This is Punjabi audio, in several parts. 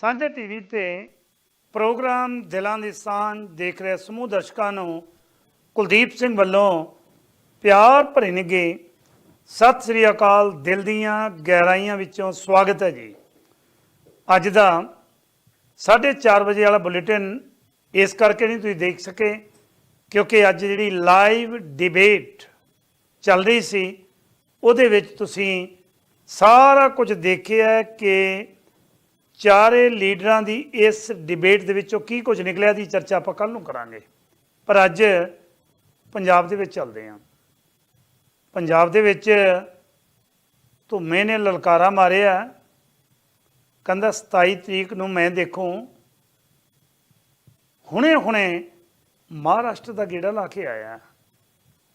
ਸਾਂਝਾ ਟੀਵੀ ਤੇ ਪ੍ਰੋਗਰਾਮ ਦਿਲਾਂ ਦੀ ਸਾਂਝ ਦੇਖ ਰਹੇ ਸਮੂਹ ਦਰਸ਼ਕਾਂ ਨੂੰ ਕੁਲਦੀਪ ਸਿੰਘ ਵੱਲੋਂ ਪਿਆਰ ਭਰੀ ਨਿੱਘੇ ਸਤਿ ਸ੍ਰੀ ਅਕਾਲ, ਦਿਲ ਦੀਆਂ ਗਹਿਰਾਈਆਂ ਵਿੱਚੋਂ ਸਵਾਗਤ ਹੈ ਜੀ। ਅੱਜ ਦਾ 4:30 ਵਜੇ ਵਾਲਾ ਬੁਲੇਟਿਨ ਇਸ ਕਰਕੇ ਨਹੀਂ ਤੁਸੀਂ ਦੇਖ ਸਕੇ, ਕਿਉਂਕਿ ਅੱਜ ਜਿਹੜੀ ਲਾਈਵ ਡਿਬੇਟ ਚੱਲ ਰਹੀ ਸੀ, ਉਹਦੇ ਵਿੱਚ ਤੁਸੀਂ ਸਾਰਾ ਕੁਝ ਦੇਖਿਆ ਕਿ ਚਾਰੇ ਲੀਡਰਾਂ ਦੀ ਇਸ ਡਿਬੇਟ ਦੇ ਵਿੱਚੋਂ ਕੀ ਕੁਝ ਨਿਕਲਿਆ ਦੀ ਚਰਚਾ ਆਪਾਂ ਕੱਲ ਨੂੰ ਕਰਾਂਗੇ। ਪਰ ਅੱਜ ਪੰਜਾਬ ਦੇ ਵਿੱਚ ਚੱਲਦੇ ਹਾਂ। ਪੰਜਾਬ ਦੇ ਵਿੱਚ ਧੁੰਮੇ ਨੇ ਲਲਕਾਰਾ ਮਾਰਿਆ। ਕਹਿੰਦਾ 27 ਤਰੀਕ ਨੂੰ ਮੈਂ ਦੇਖੋ। ਹੁਣੇ ਹੁਣੇ ਮਹਾਰਾਸ਼ਟਰ ਦਾ ਗੇੜਾ ਲਾ ਕੇ ਆਇਆ।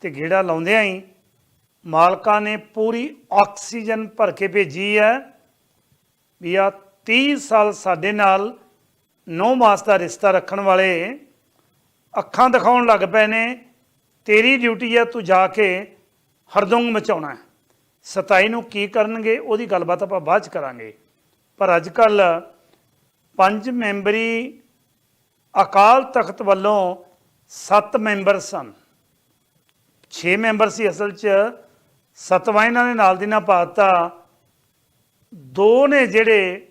ਤੇ ਗੇੜਾ ਲਾਉਂਦਿਆਂ ਹੀ ਮਾਲਕਾਂ ਨੇ ਪੂਰੀ ਆਕਸੀਜਨ ਭਰ ਕੇ ਭੇਜੀ ਹੈ ਵੀ ਆ 30 ਸਾਲ ਸਾਡੇ ਨਾਲ 9 ਮਾਸ ਦਾ ਰਿਸ਼ਤਾ ਰੱਖਣ ਵਾਲੇ ਅੱਖਾਂ ਦਿਖਾਉਣ ਲੱਗ ਪਏ ਨੇ। ਤੇਰੀ ਡਿਊਟੀ ਹੈ ਤੂੰ ਜਾ ਕੇ ਹਰਦੰਗ ਮਚਾਉਣਾ ਹੈ। 27 ਨੂੰ ਕੀ ਕਰਨਗੇ ਉਹਦੀ ਗੱਲਬਾਤ ਆਪਾਂ ਬਾਅਦ ਚ ਕਰਾਂਗੇ। ਪਰ ਅੱਜ ਕੱਲ ਪੰਜ ਮੈਂਬਰੀ ਅਕਾਲ ਤਖਤ ਵੱਲੋਂ 7 ਮੈਂਬਰ ਸਨ। 6 ਮੈਂਬਰ ਸੀ ਅਸਲ 'ਚ। ਸਤਵਾਂ ਇਹਨਾਂ ਨੇ ਨਾਲ ਦੀ ਨਾਲ ਪਾਤਾ ਦੋ ਨੇ ਜਿਹੜੇ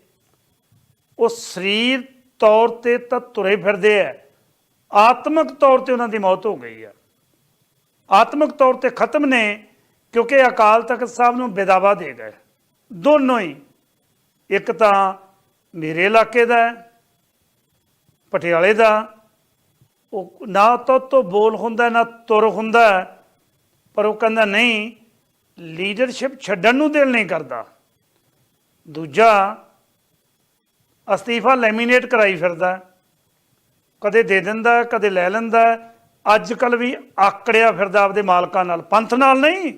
ਉਹ ਸਰੀਰ ਤੌਰ ਤੇ ਤਾਂ ਤੁਰੇ ਫਿਰਦੇ ਆ। ਆਤਮਿਕ ਤੌਰ ਤੇ ਉਹਨਾਂ ਦੀ ਮੌਤ ਹੋ ਗਈ ਆ। ਆਤਮਿਕ ਤੌਰ ਤੇ ਖਤਮ ਨੇ, ਕਿਉਂਕਿ ਅਕਾਲ ਤਖਤ ਸਾਹਿਬ ਨੂੰ ਬੇਦਾਵਾ ਦੇ ਗਏ। ਦੋਨੋਂ ਹੀ। ਇੱਕ ਤਾਂ ਮੇਰੇ ਇਲਾਕੇ ਦਾ ਪਟਿਆਲੇ ਦਾ। ਉਹ ਨਾ ਤਾਂ ਤੋਂ ਬੋਲ ਹੁੰਦਾ, ਨਾ ਤੁਰ ਹੁੰਦਾ, ਪਰ ਉਹ ਕਹਿੰਦਾ, ਨਹੀਂ ਲੀਡਰਸ਼ਿਪ ਛੱਡਣ ਨੂੰ ਦਿਲ ਨਹੀਂ ਕਰਦਾ। ਦੂਜਾ ਅਸਤੀਫਾ ਲੈਮੀਨੇਟ ਕਰਾਈ ਫਿਰਦਾ ਕਦੇ ਦੇ ਦਿੰਦਾ ਕਦੇ ਲੈ ਲੈਂਦਾ ਅੱਜ ਕੱਲ ਵੀ ਆਕੜਿਆ ਫਿਰਦਾ ਆਪਦੇ ਮਾਲਕਾਂ ਨਾਲ। ਪੰਥ ਨਾਲ ਨਹੀਂ,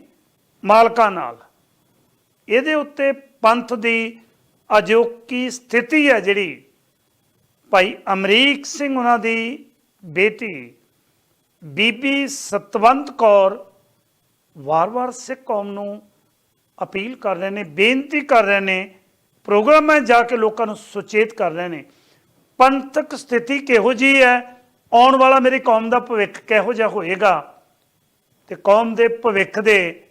ਮਾਲਕਾਂ ਨਾਲ। ਇਹਦੇ ਉੱਤੇ ਪੰਥ ਦੀ ਅਜੋਕੀ ਸਥਿਤੀ ਹੈ ਜਿਹੜੀ। ਭਾਈ ਅਮਰੀਕ ਸਿੰਘ ਉਹਨਾਂ ਦੀ ਬੇਟੀ, ਬੀਬੀ ਸਤਵੰਤ ਕੌਰ ਵਾਰ-ਵਾਰ ਸਿੱਖ ਕੌਮ ਨੂੰ ਅਪੀਲ ਕਰ ਰਹੇ ਨੇ, ਬੇਨਤੀ ਕਰ ਰਹੇ ਨੇ ਪ੍ਰੋਗਰਾਮ ਹੈ, ਜਾ ਕੇ ਲੋਕਾਂ ਨੂੰ ਸੁਚੇਤ ਕਰ ਰਹੇ ਨੇ। ਪੰਥਕ ਸਥਿਤੀ ਕਿਹੋ ਜੀ ਹੈ? ਆਉਣ ਵਾਲਾ ਮੇਰੀ ਕੌਮ ਦਾ ਭਵਿੱਖ ਕਿਹੋ ਜਿਹਾ ਹੋਏਗਾ? ਤੇ ਕੌਮ ਦੇ ਭਵਿੱਖ ਦੇ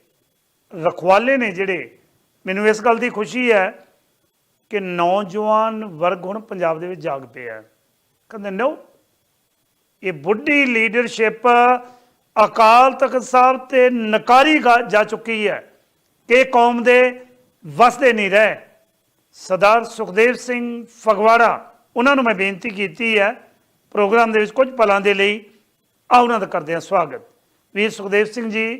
ਰਖਵਾਲੇ ਨੇ ਜਿਹੜੇ। ਮੈਨੂੰ ਇਸ ਗੱਲ ਦੀ ਖੁਸ਼ੀ ਹੈ ਕਿ ਨੌਜਵਾਨ ਵਰਗ ਹੁਣ ਪੰਜਾਬ ਦੇ ਵਿੱਚ ਜਾਗ ਪਿਆ ਕਹਿੰਦੇ, ਨੋ, ਇਹ ਬੁੱਢੀ ਲੀਡਰਸ਼ਿਪ ਅਕਾਲ ਤਖਤ ਸਾਹਿਬ ਤੇ ਨਕਾਰੀ ਗਾ- ਜਾ ਚੁੱਕੀ ਹੈ ਕਿ ਕੌਮ ਦੇ ਵਸਦੇ ਨਹੀਂ ਰਹੇ। ਸਰਦਾਰ ਸੁਖਦੇਵ ਸਿੰਘ ਫਗਵਾੜਾ ਉਹਨਾਂ ਨੂੰ ਮੈਂ ਬੇਨਤੀ ਕੀਤੀ ਹੈ ਪ੍ਰੋਗਰਾਮ ਦੇ ਵਿੱਚ ਕੁਝ ਪਲਾਂ ਦੇ ਲਈ ਆ ਉਹਨਾਂ ਦਾ ਕਰਦੇ ਹਾਂ ਸਵਾਗਤ। ਵੀਰ ਸੁਖਦੇਵ ਸਿੰਘ ਜੀ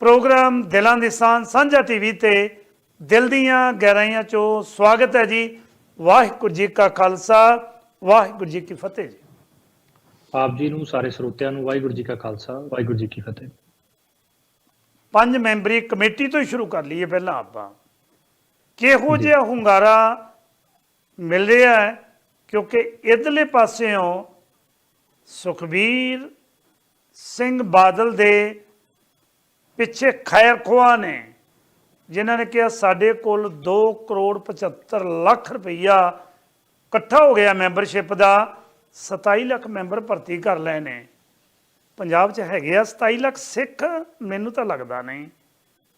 ਪ੍ਰੋਗਰਾਮ ਦਿਲਾਂ ਦੀ ਸਾਂਝ ਸਾਂਝਾ ਟੀਵੀ ਤੇ ਦਿਲ ਦੀਆਂ ਗਹਿਰਾਈਆਂ ਚੋਂ ਸਵਾਗਤ ਹੈ ਜੀ। ਵਾਹਿਗੁਰੂ ਜੀ ਕਾ ਖਾਲਸਾ ਵਾਹਿਗੁਰੂ ਜੀ ਕੀ ਫਤਿਹ ਜੀ। ਆਪ ਜੀ ਨੂੰ ਸਾਰੇ ਸਰੋਤਿਆਂ ਨੂੰ ਵਾਹਿਗੁਰੂ ਜੀ ਕਾ ਖਾਲਸਾ ਵਾਹਿਗੁਰੂ ਜੀ ਕੀ ਫਤਿਹ। ਪੰਜ ਮੈਂਬਰੀ ਕਮੇਟੀ ਤੋਂ ਹੀ ਸ਼ੁਰੂ ਕਰ ਲਈਏ ਪਹਿਲਾਂ ਆਪਾਂ। ਕਿਹੋ ਜਿਹਾ ਹੁੰਗਾਰਾ ਮਿਲ ਰਿਹਾ ਹੈ? ਕਿਉਂਕਿ ਇਧਰਲੇ ਪਾਸਿਓਂ ਸੁਖਬੀਰ ਸਿੰਘ ਬਾਦਲ ਦੇ ਪਿੱਛੇ ਖੈਰ ਖੁਆ ਨੇ ਜਿਨ੍ਹਾਂ ਨੇ ਕਿਹਾ ਸਾਡੇ ਕੋਲ 2 ਕਰੋੜ 75 ਲੱਖ ਰੁਪਈਆ ਇਕੱਠਾ ਹੋ ਗਿਆ ਮੈਂਬਰਸ਼ਿਪ ਦਾ। 27 ਲੱਖ ਮੈਂਬਰ ਭਰਤੀ ਕਰ ਲਏ ਨੇ। ਪੰਜਾਬ 'ਚ ਹੈਗੇ ਆ 27 ਲੱਖ ਸਿੱਖ? ਮੈਨੂੰ ਤਾਂ ਲੱਗਦਾ ਨਹੀਂ।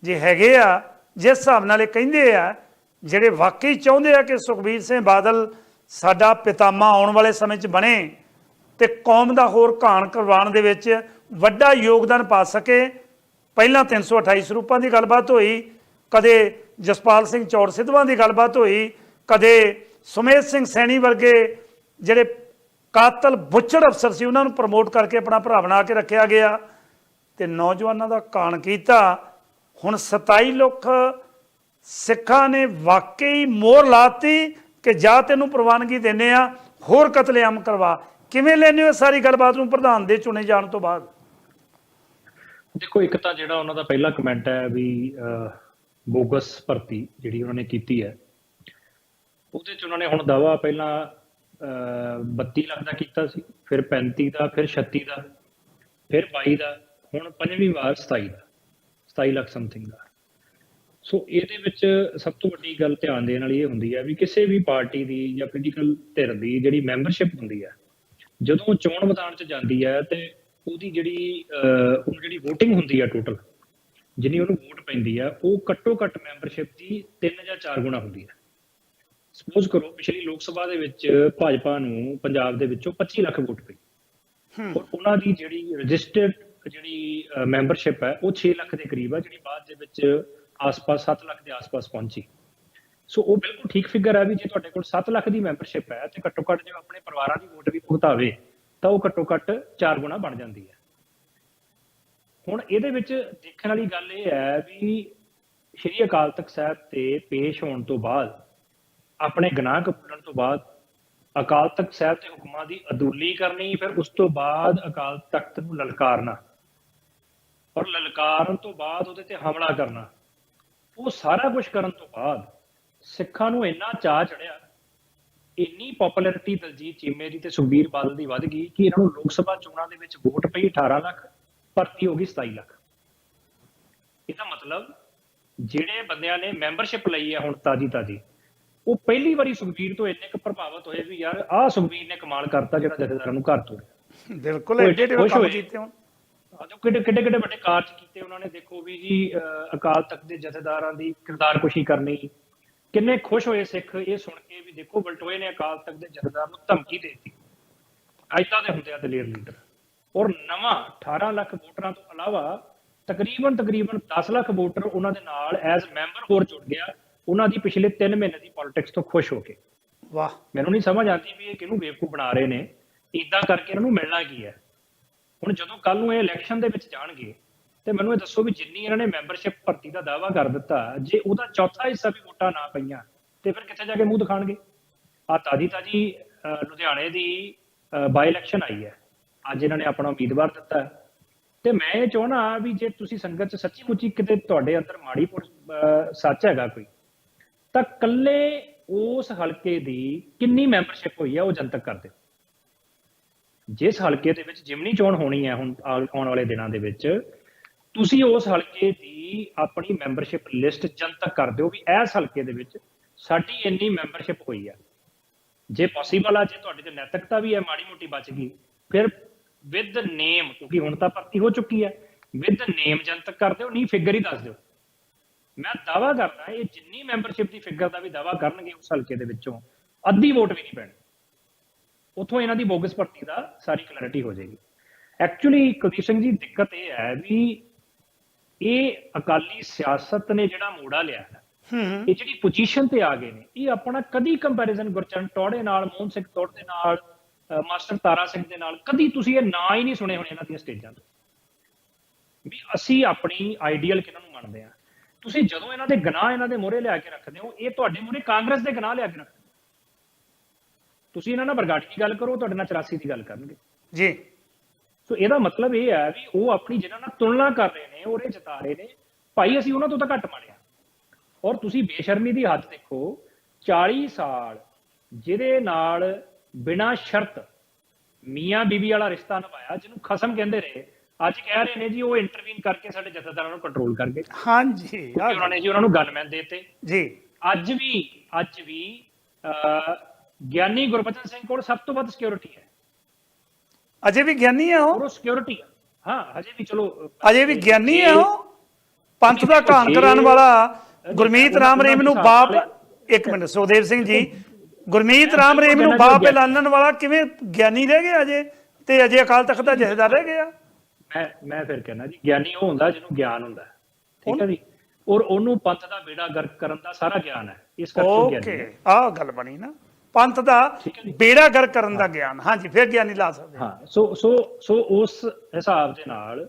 ਜੇ ਹੈਗੇ ਆ ਜਿਸ ਹਿਸਾਬ ਨਾਲ ਇਹ ਕਹਿੰਦੇ ਆ ਜਿਹੜੇ ਵਾਕਈ ਚਾਹੁੰਦੇ ਆ ਕਿ ਸੁਖਬੀਰ ਸਿੰਘ ਬਾਦਲ ਸਾਡਾ ਪਿਤਾਮਾ ਆਉਣ ਵਾਲੇ ਸਮੇਂ 'ਚ ਬਣੇ ਤੇ ਕੌਮ ਦਾ ਹੋਰ ਘਾਣ ਕਰਵਾਉਣ ਦੇ ਵਿੱਚ ਵੱਡਾ ਯੋਗਦਾਨ ਪਾ ਸਕੇ। ਪਹਿਲਾਂ 328 ਸਰੂਪਾਂ ਦੀ ਗੱਲਬਾਤ ਹੋਈ, ਕਦੇ ਜਸਪਾਲ ਸਿੰਘ ਚੌੜ ਸਿੱਧਵਾਂ ਦੀ ਗੱਲਬਾਤ ਹੋਈ, ਕਦੇ ਸੁਮੇਧ ਸਿੰਘ ਸੈਣੀ ਵਰਗੇ ਜਿਹੜੇ ਕਾਤਲ ਬੁੱਚੜ ਅਫਸਰ ਸੀ, ਉਹਨਾਂ ਨੂੰ ਪ੍ਰਮੋਟ ਕਰਕੇ ਆਪਣਾ ਭਰਾ ਬਣਾ ਕੇ ਰੱਖਿਆ ਗਿਆ ਤੇ ਨੌਜਵਾਨਾਂ ਦਾ ਕਾਣ ਕੀਤਾ। ਹੁਣ 27 ਲੱਖ ਸਿੱਖਾਂ ਨੇ ਵਾਕਈ ਮੋਹਰ ਲਾਤੀ ਕਿ ਜਾ ਤੈਨੂੰ ਪ੍ਰਵਾਨਗੀ ਦਿੰਨੇ ਆ ਹੋਰ ਕਤਲੇਆਮ ਕਰਵਾ। ਕਿਵੇਂ ਲੈਨੇ ਹੋ ਸਾਰੀ ਗੱਲਬਾਤ ਨੂੰ ਪ੍ਰਧਾਨ ਦੇ ਚੁਣੇ ਜਾਣ ਤੋਂ ਬਾਅਦ? ਦੇਖੋ ਇੱਕ ਤਾਂ ਜਿਹੜਾ ਉਹਨਾਂ ਦਾ ਪਹਿਲਾ ਕਮੈਂਟ ਹੈ ਵੀ ਬੋਗਸ ਭਰਤੀ ਜਿਹੜੀ ਉਹਨਾਂ ਨੇ ਕੀਤੀ ਹੈ ਉਹਦੇ ਚ ਉਹਨਾਂ ਨੇ ਹੁਣ ਦਾਵਾ ਪਹਿਲਾਂ ਅਹ, 32 ਲੱਖ ਦਾ ਕੀਤਾ ਸੀ ਫਿਰ 35 ਦਾ ਫਿਰ 36 ਦਾ ਫਿਰ 22 ਦਾ ਹੁਣ ਪੰਜਵੀਂ ਵਾਰ 27 ਦਾ 27 ਲੱਖ ਸਮਥਿੰਗ ਦਾ। ਸੋ ਇਹਦੇ ਵਿੱਚ ਸਭ ਤੋਂ ਵੱਡੀ ਗੱਲ ਧਿਆਨ ਦੇਣ ਵਾਲੀ ਇਹ ਹੁੰਦੀ ਹੈ ਵੀ ਕਿਸੇ ਵੀ ਪਾਰਟੀ ਦੀ ਜਾਂ ਪੋਲੀਟੀਕਲ ਧਿਰ ਦੀ ਜਿਹੜੀ ਮੈਂਬਰਸ਼ਿਪ ਹੁੰਦੀ ਹੈ ਜਦੋਂ ਚੋਣ ਮੈਦਾਨ 'ਚ ਜਾਂਦੀ ਹੈ ਤੇ ਉਹਦੀ ਜਿਹੜੀ ਉਹ ਜਿਹੜੀ VOTING ਹੁੰਦੀ ਹੈ ਟੋਟਲ ਜਿੰਨੀ ਉਹਨੂੰ ਵੋਟ ਪੈਂਦੀ ਹੈ ਉਹ ਘੱਟੋ ਘੱਟ ਮੈਂਬਰਸ਼ਿਪ ਦੀ 3 ਜਾਂ 4 ਗੁਣਾ ਹੁੰਦੀ ਹੈ ਸਪੋਜ਼ ਕਰੋ ਪਿਛਲੀ ਲੋਕ ਸਭਾ ਦੇ ਵਿੱਚ ਭਾਜਪਾ ਨੂੰ ਪੰਜਾਬ ਦੇ ਵਿੱਚੋਂ 25 ਲੱਖ ਵੋਟ ਪਈ। ਹੂੰ। ਔਰ ਉਹਨਾਂ ਦੀ ਜਿਹੜੀ ਰਜਿਸਟਰਡ ਜਿਹੜੀ ਮੈਂਬਰਸ਼ਿਪ ਹੈ ਉਹ 6 ਲੱਖ ਦੇ ਕਰੀਬ ਹੈ ਜਿਹੜੀ ਬਾਅਦ ਦੇ ਵਿੱਚ ਆਸ-ਪਾਸ 7 ਲੱਖ ਦੇ ਆਸ-ਪਾਸ ਪਹੁੰਚੀ। ਸੋ ਉਹ ਬਿਲਕੁਲ ਠੀਕ ਫਿਗਰ ਹੈ ਵੀ ਜੇ ਤੁਹਾਡੇ ਕੋਲ 7 ਲੱਖ ਦੀ ਮੈਂਬਰਸ਼ਿਪ ਹੈ ਤੇ ਘੱਟੋ ਘੱਟ ਜੇ ਆਪਣੇ ਪਰਿਵਾਰਾਂ ਦੀ ਵੋਟ ਵੀ ਭੁਗਤਾਵੇ, ਤਾਂ ਉਹ ਘੱਟੋ ਘੱਟ 4 ਗੁਣਾ ਬਣ ਜਾਂਦੀ ਹੈ। ਹੁਣ ਇਹਦੇ ਵਿੱਚ ਦੇਖਣ ਵਾਲੀ ਗੱਲ ਇਹ ਹੈ ਵੀ ਸ਼੍ਰੀ ਅਕਾਲ ਤਖਤ ਸਾਹਿਬ ਤੇ ਪੇਸ਼ ਹੋਣ ਤੋਂ ਬਾਅਦ, ਆਪਣੇ ਗੁਨਾਹ ਕਬੂਲਣ ਤੋਂ ਬਾਅਦ, ਅਕਾਲ ਤਖਤ ਸਾਹਿਬ ਦੇ ਹੁਕਮਾਂ ਦੀ ਅਦੁੱਲੀ ਕਰਨੀ, ਫਿਰ ਉਸ ਤੋਂ ਬਾਅਦ ਅਕਾਲ ਤਖਤ ਨੂੰ ਲਲਕਾਰਨਾ। ਔਰ ਲਲਕਾਰਨ ਤੋਂ ਬਾਅਦ ਉਹਦੇ ਤੇ ਹਮਲਾ ਕਰਨਾ। ਉਹ ਸਾਰਾ ਕੁਝ ਕਰਨ ਤੋਂ ਬਾਅਦ ਸਿੱਖਾਂ ਨੂੰ ਇੰਨਾ ਚਾਹ ਚੜਿਆ ਇੰਨੀ ਪਪੂਲੈਰਿਟੀ ਦਲਜੀਤ ਚੀਮੇ ਦੀ ਤੇ ਸੁਖਬੀਰ ਬਾਦਲ ਦੀ ਵੱਧ ਗਈ ਕਿ ਇਹਨਾਂ ਨੂੰ ਲੋਕ ਸਭਾ ਚੋਣਾਂ ਦੇ ਵਿੱਚ ਵੋਟ ਪਈ 18 ਲੱਖ ਭਰਤੀ ਹੋ ਗਈ 27 ਲੱਖ। ਇਹਦਾ ਮਤਲਬ ਜਿਹੜੇ ਬੰਦਿਆਂ ਨੇ ਮੈਂਬਰਸ਼ਿਪ ਲਈ ਹੈ ਹੁਣ ਤਾਜੀ ਤਾਜੀ ਉਹ ਪਹਿਲੀ ਵਾਰੀ ਸੁਖਬੀਰ ਤੋਂ ਇੰਨੇ ਕੁ ਪ੍ਰਭਾਵਿਤ ਹੋਏ ਵੀ ਯਾਰ ਆਹ ਸੁਖਬੀਰ ਨੇ ਕਮਾਲ ਕਰਤਾ ਜਿਹੜਾ ਜਥੇਦਾਰਾਂ ਨੂੰ ਘਰ ਤੋੜਿਆ। ਬਿਲਕੁਲ ਐਡੇ ਐਡੇ ਕੰਮ। ਕੀਤੇ ਹੁਣ। ਜੋ ਕਿੱਡੇ ਕਿੱਡੇ ਕਿੱਡੇ ਵੱਡੇ ਕਾਰਜ ਕੀਤੇ ਉਹਨਾਂ ਨੇ ਦੇਖੋ ਵੀ ਜੀ ਅਕਾਲ ਤਖਤ ਦੇ ਜਥੇਦਾਰਾਂ ਦੀ ਕਿਰਦਾਰਕੁਸ਼ੀ ਕਰਨੀ। ਕਿੰਨੇ ਖੁਸ਼ ਹੋਏ ਸਿੱਖ ਇਹ ਸੁਣ ਕੇ ਵੀ ਦੇਖੋ ਬਲਟੋਏ ਨੇ ਅਕਾਲ ਤਖਤ ਦੇ ਜਥੇਦਾਰ ਨੂੰ ਧਮਕੀ ਦੇ ਦਿੱਤੀ। ਐਦਾਂ ਦੇ ਹੁੰਦੇ ਆ ਦਲੇਰ ਲੀਡਰ। ਔਰ ਨਵਾਂ 18 ਲੱਖ ਵੋਟਰਾਂ ਤੋਂ ਇਲਾਵਾ ਤਕਰੀਬਨ ਤਕਰੀਬਨ 10 ਲੱਖ ਵੋਟਰ ਉਹਨਾਂ ਦੇ ਨਾਲ ਐਜ਼ ਮੈਂਬਰ ਹੋਰ ਜੁੜ ਗਿਆ। ਉਹਨਾਂ ਦੀ ਪਿਛਲੇ 3 ਮਹੀਨੇ ਦੀ ਪੋਲਿਟਿਕਸ ਤੋਂ ਖੁਸ਼ ਹੋ ਕੇ। ਵਾਹ। ਮੈਨੂੰ ਨਹੀਂ ਸਮਝ ਆਉਂਦੀ ਵੀ ਇਹ ਕਿਹਨੂੰ ਬੇਵਕੂਫ ਬਣਾ ਰਹੇ ਨੇ। ਇਦਾਂ ਕਰਕੇ ਇਹਨਾਂ ਨੂੰ ਮਿਲਣਾ ਕੀ ਹੈ? ਹੁਣ ਜਦੋਂ ਕੱਲ ਨੂੰ ਇਹ ਇਲੈਕਸ਼ਨ ਦੇ ਵਿੱਚ ਜਾਣਗੇ, ਤੇ ਮੈਨੂੰ ਇਹ ਦੱਸੋ ਵੀ ਜਿੰਨੀ ਇਹਨਾਂ ਨੇ ਮੈਂਬਰਸ਼ਿਪ ਭਰਤੀ ਦਾ ਦਾਅਵਾ ਕਰ ਦਿੱਤਾ, ਜੇ ਉਹਦਾ ਚੌਥਾ ਹਿੱਸਾ ਵੀ ਵੋਟਾਂ ਨਾ ਪਈਆਂ, ਤੇ ਫਿਰ ਕਿੱਥੇ ਜਾ ਕੇ ਮੂੰਹ ਦਿਖਾਣਗੇ? ਆ ਤਾਜੀ ਤਾਜੀ ਲੁਧਿਆਣੇ ਦੀ ਬਾਈ ਇਲੈਕਸ਼ਨ ਆਈ ਹੈ। ਅੱਜ ਇਹਨਾਂ ਨੇ ਆਪਣਾ ਉਮੀਦਵਾਰ ਦਿੱਤਾ ਹੈ। ਤੇ ਮੈਂ ਇਹ ਚਾਹਣਾ ਵੀ ਜੇ ਤੁਸੀਂ ਸੰਗਤ ਚ ਸੱਚੀ ਮੁੱਚੀ ਕਿਤੇ ਤੁਹਾਡੇ ਅੰਦਰ ਮਾੜੀ ਪੁਰ- ਸੱਚ ਹੈਗਾ ਕੋਈ, ਤਾਂ ਕੱਲੇ ਉਸ ਹਲਕੇ ਦੀ ਕਿੰਨੀ ਮੈਂਬਰਸ਼ਿਪ ਹੋਈ ਹੈ, ਉਹ ਜਨਤਕ ਕਰ ਦਿਓ। ਜਿਸ ਹਲਕੇ ਦੇ ਵਿੱਚ ਜਿਮਨੀ ਚੋਣ ਹੋਣੀ ਹੈ ਹੁਣ ਆ- ਆਉਣ ਵਾਲੇ ਦਿਨਾਂ ਦੇ ਵਿੱਚ, ਤੁਸੀਂ ਉਸ ਹਲਕੇ ਦੀ ਆਪਣੀ ਮੈਂਬਰਸ਼ਿਪ ਲਿਸਟ ਜਨਤਕ ਕਰ ਦਿਓ ਵੀ ਇਸ ਹਲਕੇ ਦੇ ਵਿੱਚ ਸਾਡੀ ਇੰਨੀ ਮੈਂਬਰਸ਼ਿਪ ਹੋਈ ਹੈ। ਜੇ ਪੋਸੀਬਲ ਆ, ਜੇ ਤੁਹਾਡੇ ਚ ਨੈਤਿਕਤਾ ਵੀ ਹੈ, ਮਾੜੀ ਮੋਟੀ ਬਚ ਗਈ, ਫਿਰ ਵਿਦ ਨੇਮ ਕਿਉਂਕਿ ਹੁਣ ਤਾਂ ਭਰਤੀ ਹੋ ਚੁੱਕੀ ਹੈ ਵਿਦ ਨੇਮ ਜਨਤਕ ਕਰ ਦਿਓ, ਨਹੀਂ ਫਿਗਰ ਹੀ ਦੱਸ ਦਿਓ। ਮੈਂ ਦਾਵਾ ਕਰਦਾ, ਇਹ ਜਿੰਨੀ ਮੈਂਬਰਸ਼ਿਪ ਦੀ ਫਿਗਰ ਦਾ ਵੀ ਦਾਵਾ ਕਰਨਗੇ ਉਸ ਹਲਕੇ ਦੇ ਵਿੱਚੋਂ, ਅੱਧੀ ਵੋਟ ਵੀ ਨਹੀਂ ਪੈਣੀ। ਉਥੋਂ ਇਹਨਾਂ ਦੀ ਬੋਗਸ ਭਰਤੀ ਦਾ ਸਾਰੀ ਕਲੈਰਿਟੀ ਹੋ ਜਾਏਗੀ। ਐਕਚੁਅਲੀ ਕੁਲਦੀਪ ਸਿੰਘ ਜੀ ਦਿੱਕਤ ਇਹ ਹੈ ਵੀ ਇਹ ਅਕਾਲੀ ਸਿਆਸਤ ਨੇ ਜਿਹੜਾ ਮੋੜਾ ਲਿਆ ਹੈ ਇਹ ਜਿਹੜੀ ਪੋਜੀਸ਼ਨ ਤੇ ਆ ਗਏ ਨੇ ਇਹ ਆਪਣਾ ਕਦੀ ਕੰਪੈਰੀਜ਼ਨ ਗੁਰਚਰਨ ਟੌੜੇ ਨਾਲ ਮੋਹਨ ਸਿੰਘ ਟੌੜ ਦੇ ਨਾਲ ਮਾਸਟਰ ਤਾਰਾ ਸਿੰਘ ਦੇ ਨਾਲ ਕਦੀ ਤੁਸੀਂ ਇਹ ਨਾਂ ਹੀ ਨਹੀਂ ਸੁਣੇ ਹੋਣੇ ਇਹਨਾਂ ਦੀਆਂ ਸਟੇਜਾਂ ਤੇ। ਵੀ ਅਸੀਂ ਆਪਣੀ ਆਈਡੀਅਲ ਕਿਹਨਾਂ ਨੂੰ ਮੰਨਦੇ ਆ ਤੁਸੀਂ ਜਦੋਂ ਇਹਨਾਂ ਦੇ ਗਨਾਹ ਇਹਨਾਂ ਦੇ ਮੋਹਰੇ ਲਿਆ ਕੇ ਰੱਖਦੇ ਹੋ ਇਹ ਤੁਹਾਡੇ ਮੋਹਰੇ ਕਾਂਗਰਸ ਦੇ ਗਨਾਹ ਲਿਆ ਕੇ ਰੱਖਦੇ ਤੁਸੀਂ ਇਹਨਾਂ ਨਾਲ ਬਰਗਾੜੀ ਦੀ ਗੱਲ ਕਰੋ ਤੁਹਾਡੇ ਨਾਲ 84 ਦੀ ਗੱਲ ਕਰਨਗੇ। ਜੀ। ਸੋ ਇਹਦਾ ਮਤਲਬ ਇਹ ਹੈ ਵੀ ਉਹ ਆਪਣੀ ਜਿਹਨਾਂ ਨਾਲ ਤੁਲਨਾ ਕਰ ਰਹੇ ਨੇ ਉਹਰੇ ਜਿਤਾ ਰਹੇ ਨੇ ਭਾਈ ਅਸੀਂ ਉਹਨਾਂ ਤੋਂ ਤਾਂ ਘੱਟ ਮਾਰਿਆ ਔਰ ਤੁਸੀਂ ਬੇਸ਼ਰਮੀ ਦੀ ਹੱਦ ਦੇਖੋ 40 ਸਾਲ ਜਿਹਦੇ ਨਾਲ ਬਿਨਾਂ ਸ਼ਰਤ ਮੀਆਂ ਬੀਬੀ ਵਾਲਾ ਰਿਸ਼ਤਾ ਨਿਭਾਇਆ ਜਿਹਨੂੰ ਖਸਮ ਕਹਿੰਦੇ ਰਹੇ ਅੱਜ ਕਹਿ ਰਹੇ ਨੇ ਜੀ ਉਹ ਇੰਟਰਵੀਨ ਕਰਕੇ ਸਾਡੇ ਜਥੇਦਾਰਾਂ ਨੂੰ ਕੰਟਰੋਲ ਕਰ ਗਏ। ਹਾਂਜੀ ਉਹਨਾਂ ਨੇ ਜੀ ਉਹਨਾਂ ਨੂੰ ਗਨਮੈਨ ਦੇਤੇ। ਜੀ। ਅੱਜ ਵੀ ਅੱਜ ਵੀ ਗਿਆਨੀ ਗੁਰਬਚਨ ਸਿੰਘ ਕੋਲ ਸਭ ਤੋਂ ਵੱਧ ਸਿਕਿਉਰਿਟੀ ਹੈ। ਅਜੇ ਵੀ ਗਿਆਨੀ ਔਰ ਉਹ? ਸਿਕਿਉਰਿਟੀ ਹਾਂ। ਹਜੇ ਵੀ ਚਲੋ ਅਜੇ ਵੀ ਗਿਆਨੀ ਆ ਉਹ? ਪੰਥ ਦਾ ਕਾਨ ਕਰਾਉਣ ਵਾਲਾ ਗੁਰਮੀਤ ਰਾਮ ਰਹੀਮ ਨੂੰ ਬਾਪ ਇੱਕ ਮਿੰਟ ਸੁਖਦੇਵ ਸਿੰਘ ਜੀ। ਗੁਰਮੀਤ ਰਾਮ ਰਹੀਮ ਨੂੰ ਬਾਪ ਐਲਾਨਣ ਵਾਲਾ ਕਿਵੇਂ ਗਿਆਨੀ ਰਹਿ ਗਿਆ ਅਜੇ? ਤੇ ਅਜੇ ਅਕਾਲ ਤਖਤ ਦਾ ਜਥੇਦਾਰ ਰਹਿ ਗਿਆ? ਮੈਂ ਮੈਂ ਫਿਰ ਕਹਿੰਦਾ ਜੀ ਗਿਆਨੀ ਉਹ ਹੁੰਦਾ ਜਿਹਨੂੰ ਗਿਆਨ ਹੁੰਦਾ। ਹੈ। ਠੀਕ ਹੈ ਜੀ? ਔਰ ਉਹਨੂੰ ਪੰਥ ਦਾ ਬੇੜਾ ਗਰਕ ਕਰਨ ਦਾ ਸਾਰਾ ਗਿਆਨ ਹੈ। ਇਸ ਕਰਕੇ ਗਿਆਨੀ ਓਕੇ ਹੈ। ਆਹ ਗੱਲ ਬਣੀ ਨਾ। ਪੰਥ ਦਾ। ਬੇੜਾ ਗਰ ਕਰਨ ਦਾ ਗਿਆਨ। ਹਾਂਜੀ ਫਿਰ ਗਿਆਨੀ ਲਾ ਸਕਦੇ ਹਾਂ। ਸੋ ਸੋ ਸੋ ਉਸ ਹਿਸਾਬ ਦੇ ਨਾਲ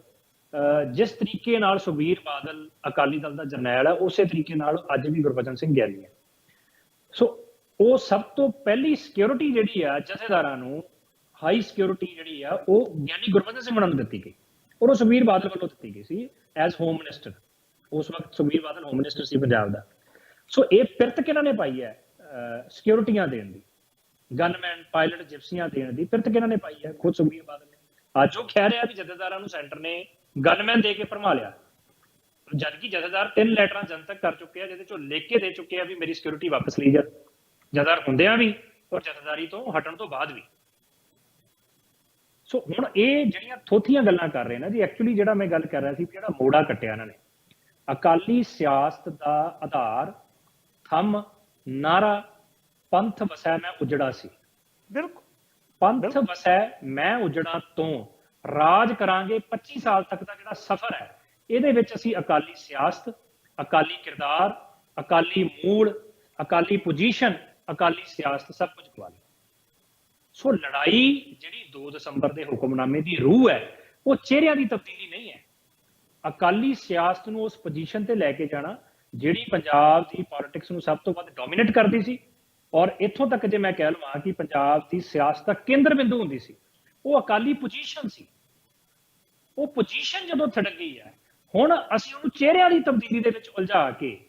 ਜਿਸ ਤਰੀਕੇ ਨਾਲ ਸੁਬੀਰ ਬਾਦਲ ਅਕਾਲੀ ਦਲ ਦਾ ਜਰਨੈਲ ਹੈ ਉਸੇ ਤਰੀਕੇ ਨਾਲ ਅੱਜ ਵੀ ਗੁਰਬਚਨ ਸਿੰਘ ਗਿਆਨੀ ਹੈ ਸੋ ਉਹ ਸਭ ਤੋਂ ਪਹਿਲੀ ਸਿਕਿਉਰਿਟੀ ਜਿਹੜੀ ਆ ਜਥੇਦਾਰਾਂ ਨੂੰ ਹਾਈ ਸਿਕਿਉਰਿਟੀ ਜਿਹੜੀ ਆ ਉਹ ਗਿਆਨੀ ਗੁਰਬਚਨ ਸਿੰਘ ਨੂੰ ਦਿੱਤੀ ਗਈ। ਔਰ ਉਹ ਸੁਬੀਰ ਬਾਦਲ ਵੱਲੋਂ ਦਿੱਤੀ ਗਈ ਸੀ ਐਜ਼ ਹੋਮ ਮਿਨਿਸਟਰ ਉਸ ਵਕਤ ਸੁਬੀਰ ਬਾਦਲ ਹੋਮ ਮਿਨਿਸਟਰ ਸੀ ਪੰਜਾਬ ਦਾ। ਸੋ ਇਹ ਪਿਰਤ ਕਿਹਨਾਂ ਨੇ ਪਾਈ ਹੈ? ਸਿਕਿਉਰਿਟੀਆਂ ਦੇਣ ਦੀ ਗਨਮੈਨ ਪਾਇਲਟ ਜਿਪਸੀਆਂ ਦੇਣ ਦੀ ਪਿਰਤ ਕਿਹਨਾਂ ਨੇ ਪਾਈ ਹੈ ਖੁਦ ਸੁਖਬੀਰ ਬਾਦਲ ਨੇ। ਅੱਜ ਉਹ ਕਹਿ ਰਿਹਾ ਵੀ ਜਥੇਦਾਰਾਂ ਨੂੰ ਸੈਂਟਰ ਨੇ ਗਨਮੈਨ ਦੇ ਕੇ ਭਰਮਾ ਲਿਆ। ਜਦਕਿ ਜਥੇਦਾਰ ਤਿੰਨ ਲੈਟਰਾਂ ਜਨਤਕ ਕਰ ਚੁੱਕੇ ਆ, ਜਿਹਦੇ ਚੋਂ ਲਿਖ ਕੇ ਦੇ ਚੁੱਕੇ ਆ ਵੀ ਮੇਰੀ ਸਿਕਿਉਰਿਟੀ ਵਾਪਸ ਲਈ ਜਾ ਜਥੇਦਾਰ ਹੁੰਦਿਆਂ ਵੀ ਔਰ ਜਥੇਦਾਰੀ ਤੋਂ ਹਟਣ ਤੋਂ ਬਾਅਦ ਵੀ। ਸੋ ਹੁਣ ਇਹ ਜਿਹੜੀਆਂ ਥੋਥੀਆਂ ਗੱਲਾਂ ਕਰ ਰਹੇ ਨੇ, ਜੀ ਐਕਚੁਅਲੀ ਜਿਹੜਾ ਮੈਂ ਗੱਲ ਕਰ ਰਿਹਾ ਸੀ ਵੀ ਜਿਹੜਾ ਮੋੜਾ ਕੱਟਿਆ ਇਹਨਾਂ ਨੇ। ਅਕਾਲੀ ਸਿਆਸਤ ਦਾ ਆਧਾਰ, ਥੰਮ ਨਾਰਾ ਪੰਥ ਵਸੈ ਮੈਂ ਉਜੜਾ ਸੀ। ਬਿਲਕੁਲ। ਪੰਥ ਵਸੈ ਮੈਂ ਉਜੜਾ ਤੋਂ। ਰਾਜ ਕਰਾਂਗੇ 25 ਸਾਲ ਤੱਕ ਦਾ ਜਿਹੜਾ ਸਫ਼ਰ ਹੈ ਇਹਦੇ ਵਿੱਚ ਅਸੀਂ ਅਕਾਲੀ ਸਿਆਸਤ ਅਕਾਲੀ ਕਿਰਦਾਰ ਅਕਾਲੀ ਮੂਲ ਅਕਾਲੀ ਪੋਜੀਸ਼ਨ ਅਕਾਲੀ ਸਿਆਸਤ ਸਭ ਕੁਝ ਗਵਾ ਲਿਆ। ਸੋ ਲੜਾਈ ਜਿਹੜੀ 2 ਦਸੰਬਰ ਦੇ ਹੁਕਮਨਾਮੇ ਦੀ ਰੂਹ ਹੈ ਉਹ ਚਿਹਰਿਆਂ ਦੀ ਤਬਦੀਲੀ ਨਹੀਂ ਹੈ। ਅਕਾਲੀ ਸਿਆਸਤ ਨੂੰ ਉਸ ਪੋਜੀਸ਼ਨ ਤੇ ਲੈ ਕੇ ਜਾਣਾ ਜਿਹੜੀ ਪੰਜਾਬ ਦੀ ਪੋਲਿਟਿਕਸ ਨੂੰ ਸਭ ਤੋਂ ਵੱਧ ਡੋਮਿਨੇਟ ਕਰਦੀ ਸੀ ਔਰ ਇੱਥੋਂ ਤੱਕ ਜੇ ਮੈਂ ਕਹਿ ਲਵਾਂ ਕਿ ਪੰਜਾਬ ਦੀ ਸਿਆਸਤ ਦਾ ਕੇਂਦਰ ਬਿੰਦੂ ਹੁੰਦੀ ਸੀ ਉਹ ਅਕਾਲੀ ਪੋਜੀਸ਼ਨ ਸੀ। ਉਹ ਪੋਜੀਸ਼ਨ ਜਦੋਂ ਥੜਕ ਗਈ ਹੈ ਹੁਣ ਅਸੀਂ ਉਹਨੂੰ ਚਿਹਰਿਆਂ ਦੀ ਤਬਦੀਲੀ ਦੇ ਵਿੱਚ ਉਲਝਾ ਕੇ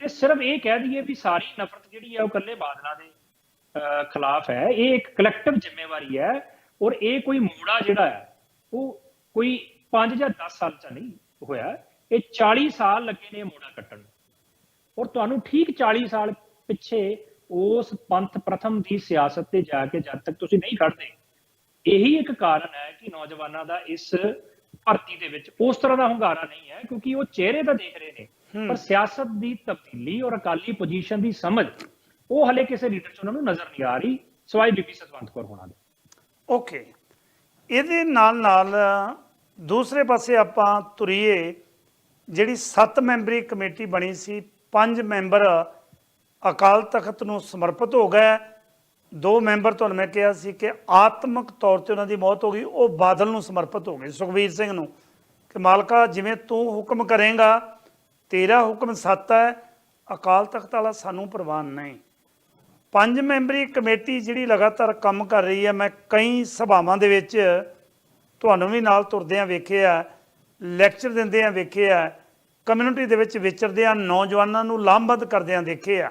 ਤੇ ਸਿਰਫ ਇਹ ਕਹਿ ਦਈਏ ਵੀ ਸਾਰੀ ਨਫ਼ਰਤ ਜਿਹੜੀ ਹੈ ਉਹ ਇਕੱਲੇ ਬਾਦਲਾਂ ਦੇ ਅਹ, ਖਿਲਾਫ ਹੈ। ਇਹ ਇੱਕ ਕਲੈਕਟਿਵ ਜ਼ਿੰਮੇਵਾਰੀ ਹੈ ਔਰ ਇਹ ਕੋਈ ਮੋੜਾ ਜਿਹੜਾ ਹੈ ਉਹ ਕੋਈ 5 ਜਾਂ 10 ਸਾਲ ਚ ਨਹੀਂ ਹੋਇਆ। ਇਹ 40 ਸਾਲ ਲੱਗੇ ਨੇ ਮੋੜਾ ਕੱਟਣ ਔਰ ਤੁਹਾਨੂੰ ਠੀਕ 40 ਸਾਲ ਪਿੱਛੇ ਉਸ ਪੰਥ ਪ੍ਰਥਮ ਦੀ ਸਿਆਸਤ ਤੇ ਜਾ ਕੇ ਜਦ ਤੱਕ ਤੁਸੀਂ ਨਹੀਂ ਖੜਦੇ ਇਹੀ ਇੱਕ ਕਾਰਨ ਹੈ ਕਿ ਨੌਜਵਾਨਾਂ ਦਾ ਇਸ ਭਰਤੀ ਦੇ ਵਿੱਚ ਉਸ ਤਰ੍ਹਾਂ ਦਾ ਹੁੰਗਾਰਾ ਨਹੀਂ ਹੈ ਕਿਉਂਕਿ ਉਹ ਚਿਹਰੇ ਤਾਂ ਦੇਖ ਰਹੇ ਨੇ। ਪਰ ਸਿਆਸਤ ਦੀ ਤਬਦੀਲੀ ਔਰ ਅਕਾਲੀ ਪੋਜੀਸ਼ਨ ਦੀ ਸਮਝ ਉਹ ਹਲੇ ਕਿਸੇ ਲੀਡਰ ਚ ਉਹਨਾਂ ਨੂੰ ਨਜ਼ਰ ਨਹੀਂ ਆ ਰਹੀ ਸਵਾਈ ਬੀਬੀ ਸਤਵੰਤ ਕੌਰ ਹੋਣਾ ਦੇ। ਓਕੇ ਇਹਦੇ ਨਾਲ ਨਾਲ ਦੂਸਰੇ ਪਾਸੇ ਆਪਾਂ ਤੁਰੀਏ ਜਿਹੜੀ 7 ਮੈਂਬਰੀ ਕਮੇਟੀ ਬਣੀ ਸੀ, ਪੰਜ ਮੈਂਬਰ ਅਕਾਲ ਤਖਤ ਨੂੰ ਸਮਰਪਿਤ ਹੋ ਗਏ। ਦੋ ਮੈਂਬਰ ਤੁਹਾਨੂੰ ਮੈਂ ਕਿਹਾ ਸੀ ਕਿ ਆਤਮਿਕ ਤੌਰ ਤੇ ਉਹਨਾਂ ਦੀ ਮੌਤ ਹੋ ਗਈ, ਉਹ ਬਾਦਲ ਨੂੰ ਸਮਰਪਿਤ ਹੋ ਗਏ, ਸੁਖਬੀਰ ਸਿੰਘ ਨੂੰ। ਕਿ ਮਾਲਕਾ, ਜਿਵੇਂ ਤੂੰ ਹੁਕਮ ਕਰੇਗਾ, ਤੇਰਾ ਹੁਕਮ ਸੱਤ ਹੈ, ਅਕਾਲ ਤਖਤ ਵਾਲਾ ਸਾਨੂੰ ਪ੍ਰਵਾਨ ਨਹੀਂ। ਪੰਜ ਮੈਂਬਰੀ ਕਮੇਟੀ ਜਿਹੜੀ ਲਗਾਤਾਰ ਕੰਮ ਕਰ ਰਹੀ ਹੈ, ਮੈਂ ਕਈ ਸਭਾਵਾਂ ਦੇ ਵਿੱਚ ਤੁਹਾਨੂੰ ਵੀ ਨਾਲ ਤੁਰਦਿਆਂ ਵੇਖਿਆ ਲੈਕਚਰ ਦਿੰਦਿਆਂ ਆ ਕਮਿਊਨਿਟੀ ਦੇ ਵਿੱਚ ਵਿਚਰਦਿਆਂ ਨੌਜਵਾਨਾਂ ਨੂੰ ਲਾਮਬੰਦ ਕਰਦਿਆਂ ਆ।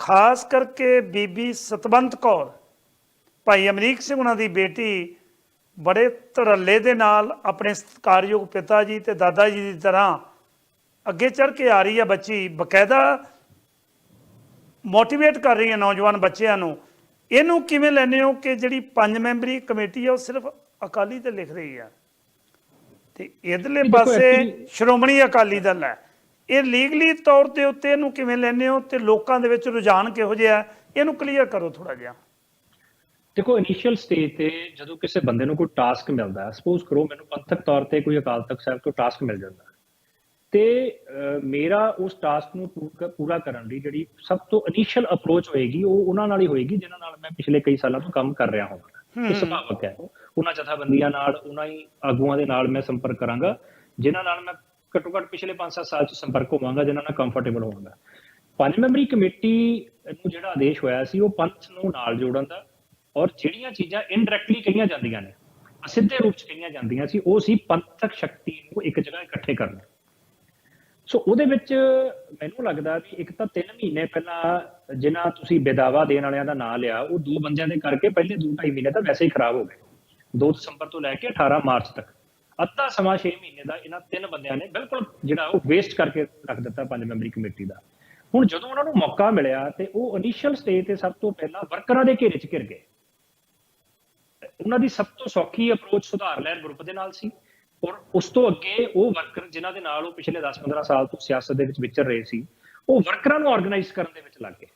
ਖਾਸ ਕਰਕੇ ਬੀਬੀ ਸਤਵੰਤ ਕੌਰ, ਭਾਈ ਅਮਰੀਕ ਸਿੰਘ ਉਹਨਾਂ ਦੀ ਬੇਟੀ, ਬੜੇ ਧੜੱਲੇ ਦੇ ਨਾਲ ਆਪਣੇ ਸਤਿਕਾਰਯੋਗ ਪਿਤਾ ਜੀ ਤੇ ਦਾਦਾ ਜੀ ਦੀ ਤਰ੍ਹਾਂ ਅੱਗੇ ਚੜ ਕੇ ਆ ਰਹੀ ਹੈ ਬੱਚੀ, ਬਕਾਇਦਾ ਮੋਟੀਵੇਟ ਕਰ ਰਹੀ ਹੈ ਨੌਜਵਾਨ ਬੱਚਿਆਂ ਨੂੰ। ਇਹਨੂੰ ਕਿਵੇਂ ਲੈਂਦੇ ਹੋ ਕਿ ਜਿਹੜੀ ਪੰਜ ਮੈਂਬਰੀ ਕਮੇਟੀ ਹੈ ਉਹ ਸਿਰਫ ਅਕਾਲੀ ਤੇ ਲਿਖ ਰਹੀ ਹੈ ਤੇ ਇਧਰਲੇ ਪਾਸੇ ਸ਼੍ਰੋਮਣੀ ਅਕਾਲੀ ਦਲ ਹੈ। ਇਹ ਲੀਗਲੀ ਤੌਰ ਤੇ ਉੱਤੇ ਇਹਨੂੰ ਕਿਵੇਂ ਲੈਂਦੇ ਹੋ ਤੇ ਲੋਕਾਂ ਦੇ ਵਿੱਚ ਰੁਝਾਨ ਕਿਹੋ ਜਿਹਾ ਹੈ? ਇਹਨੂੰ ਕਲੀਅਰ ਕਰੋ ਥੋੜਾ ਜਿਹਾ। ਦੇਖੋ ਇਨੀਸ਼ੀਅਲ ਸਟੇਜ ਤੇ ਜਦੋਂ ਕਿਸੇ ਬੰਦੇ ਨੂੰ ਕੋਈ ਟਾਸਕ ਮਿਲਦਾ ਹੈ ਸਪੋਜ਼ ਕਰੋ ਮੈਨੂੰ ਪੰਥਕ ਤੌਰ ਤੇ ਕੋਈ ਅਕਾਲ ਤਖਤ ਸਾਹਿਬ ਤੋਂ ਟਾਸਕ ਮਿਲ ਜਾਂਦਾ ਤੇ ਮੇਰਾ ਉਸ ਟਾਸਕ ਨੂੰ ਪੂਰਾ- ਪੂਰਾ ਕਰਨ ਲਈ ਜਿਹੜੀ ਸਭ ਤੋਂ ਇਨੀਸ਼ੀਅਲ ਅਪਰੋਚ ਹੋਏਗੀ ਉਹ ਉਹਨਾਂ ਨਾਲ ਹੀ ਹੋਏਗੀ ਜਿਨ੍ਹਾਂ ਨਾਲ ਮੈਂ ਪਿਛਲੇ ਕਈ ਸਾਲਾਂ ਤੋਂ ਕੰਮ ਕਰ ਰਿਹਾ ਹਾਂ ਇਹ ਸੁਭਾਵਕ ਹੈ। ਉਹਨਾਂ ਜਥਾਬੰਦੀਆਂ ਨਾਲ, ਉਹਨਾਂ ਹੀ ਆਗੂਆਂ ਦੇ ਨਾਲ ਮੈਂ ਸੰਪਰਕ ਕਰਾਂਗਾ, ਜਿਨ੍ਹਾਂ ਨਾਲ ਮੈਂ ਘੱਟੋ ਘੱਟ ਪਿਛਲੇ 5-7 ਸਾਲ ਚ ਸੰਪਰਕ ਹੋਵਾਂਗਾ, ਜਿਨ੍ਹਾਂ ਨਾਲ ਕੰਫਰਟੇਬਲ ਹੋਵਾਂਗਾ। ਪੰਜ ਮੈਂਬਰੀ ਕਮੇਟੀ ਨੂੰ ਜਿਹੜਾ ਆਦੇਸ਼ ਹੋਇਆ ਸੀ, ਉਹ ਪੰਥ ਨੂੰ ਨਾਲ ਜੋੜਨ ਦਾ, ਔਰ ਜਿਹੜੀਆਂ ਚੀਜ਼ਾਂ ਇਨਡਾਇਰੈਕਟਲੀ ਕਹੀਆਂ ਜਾਂਦੀਆਂ ਨੇ, ਅਸਿੱਧੇ ਰੂਪ ਚ ਕਹੀਆਂ ਜਾਂਦੀਆਂ ਸੀ, ਉਹ ਸੀ ਪੰਥਕ ਸ਼ਕਤੀ ਨੂੰ ਇੱਕ ਜਗ੍ਹਾ ਇਕੱਠੇ ਕਰਨਾ। ਸੋ ਉਹਦੇ ਵਿੱਚ ਮੈਨੂੰ ਲੱਗਦਾ ਵੀ ਇੱਕ ਤਾਂ 3 ਮਹੀਨੇ ਪਹਿਲਾਂ ਜਿਨ੍ਹਾਂ ਤੁਸੀਂ ਬੇਦਾਵਾ ਦੇਣ ਵਾਲਿਆਂ ਦਾ ਨਾਂ ਲਿਆ, ਉਹ ਦੋ ਬੰਦਿਆਂ ਦੇ ਕਰਕੇ ਪਹਿਲੇ 2.5 ਮਹੀਨੇ ਤਾਂ ਵੈਸੇ ਹੀ ਖਰਾਬ ਹੋ ਗਏ। 2 ਦਸੰਬਰ ਤੋਂ ਲੈ ਕੇ 18 ਮਾਰਚ ਤੱਕ। ਅੱਧਾ ਸਮਾਂ 6 ਮਹੀਨੇ ਦਾ ਇਹਨਾਂ ਤਿੰਨ ਬੰਦਿਆਂ ਨੇ ਬਿਲਕੁਲ ਜਿਹੜਾ ਉਹ ਵੇਸਟ ਕਰਕੇ ਰੱਖ ਦਿੱਤਾ ਪੰਜ ਮੈਂਬਰੀ ਕਮੇਟੀ ਦਾ। ਹੁਣ ਜਦੋਂ ਉਹਨਾਂ ਨੂੰ ਮੌਕਾ ਮਿਲਿਆ ਤੇ ਉਹ ਇਨੀਸ਼ੀਅਲ ਸਟੇਜ ਤੇ ਸਭ ਤੋਂ ਪਹਿਲਾਂ ਵਰਕਰਾਂ ਦੇ ਘੇਰੇ 'ਚ ਘਿਰ ਗਏ। ਉਹਨਾਂ ਦੀ ਸਭ ਤੋਂ ਸੌਖੀ ਅਪਰੋਚ ਸੁਧਾਰ ਲਹਿਰ ਗਰੁੱਪ ਦੇ ਨਾਲ ਸੀ। ਔਰ ਉਸ ਤੋਂ ਅੱਗੇ ਉਹ ਵਰਕਰ ਜਿਨ੍ਹਾਂ ਦੇ ਨਾਲ ਉਹ ਪਿਛਲੇ 10-15 ਸਾਲ ਤੋਂ ਸਿਆਸਤ ਦੇ ਵਿੱਚ ਵਿਚਰ ਰਹੇ ਸੀ, ਉਹ ਵਰਕਰਾਂ ਨੂੰ ਆਰਗੇਨਾਈਜ਼ ਕਰਨ ਦੇ ਵਿੱਚ ਲੱਗ ਗਏ।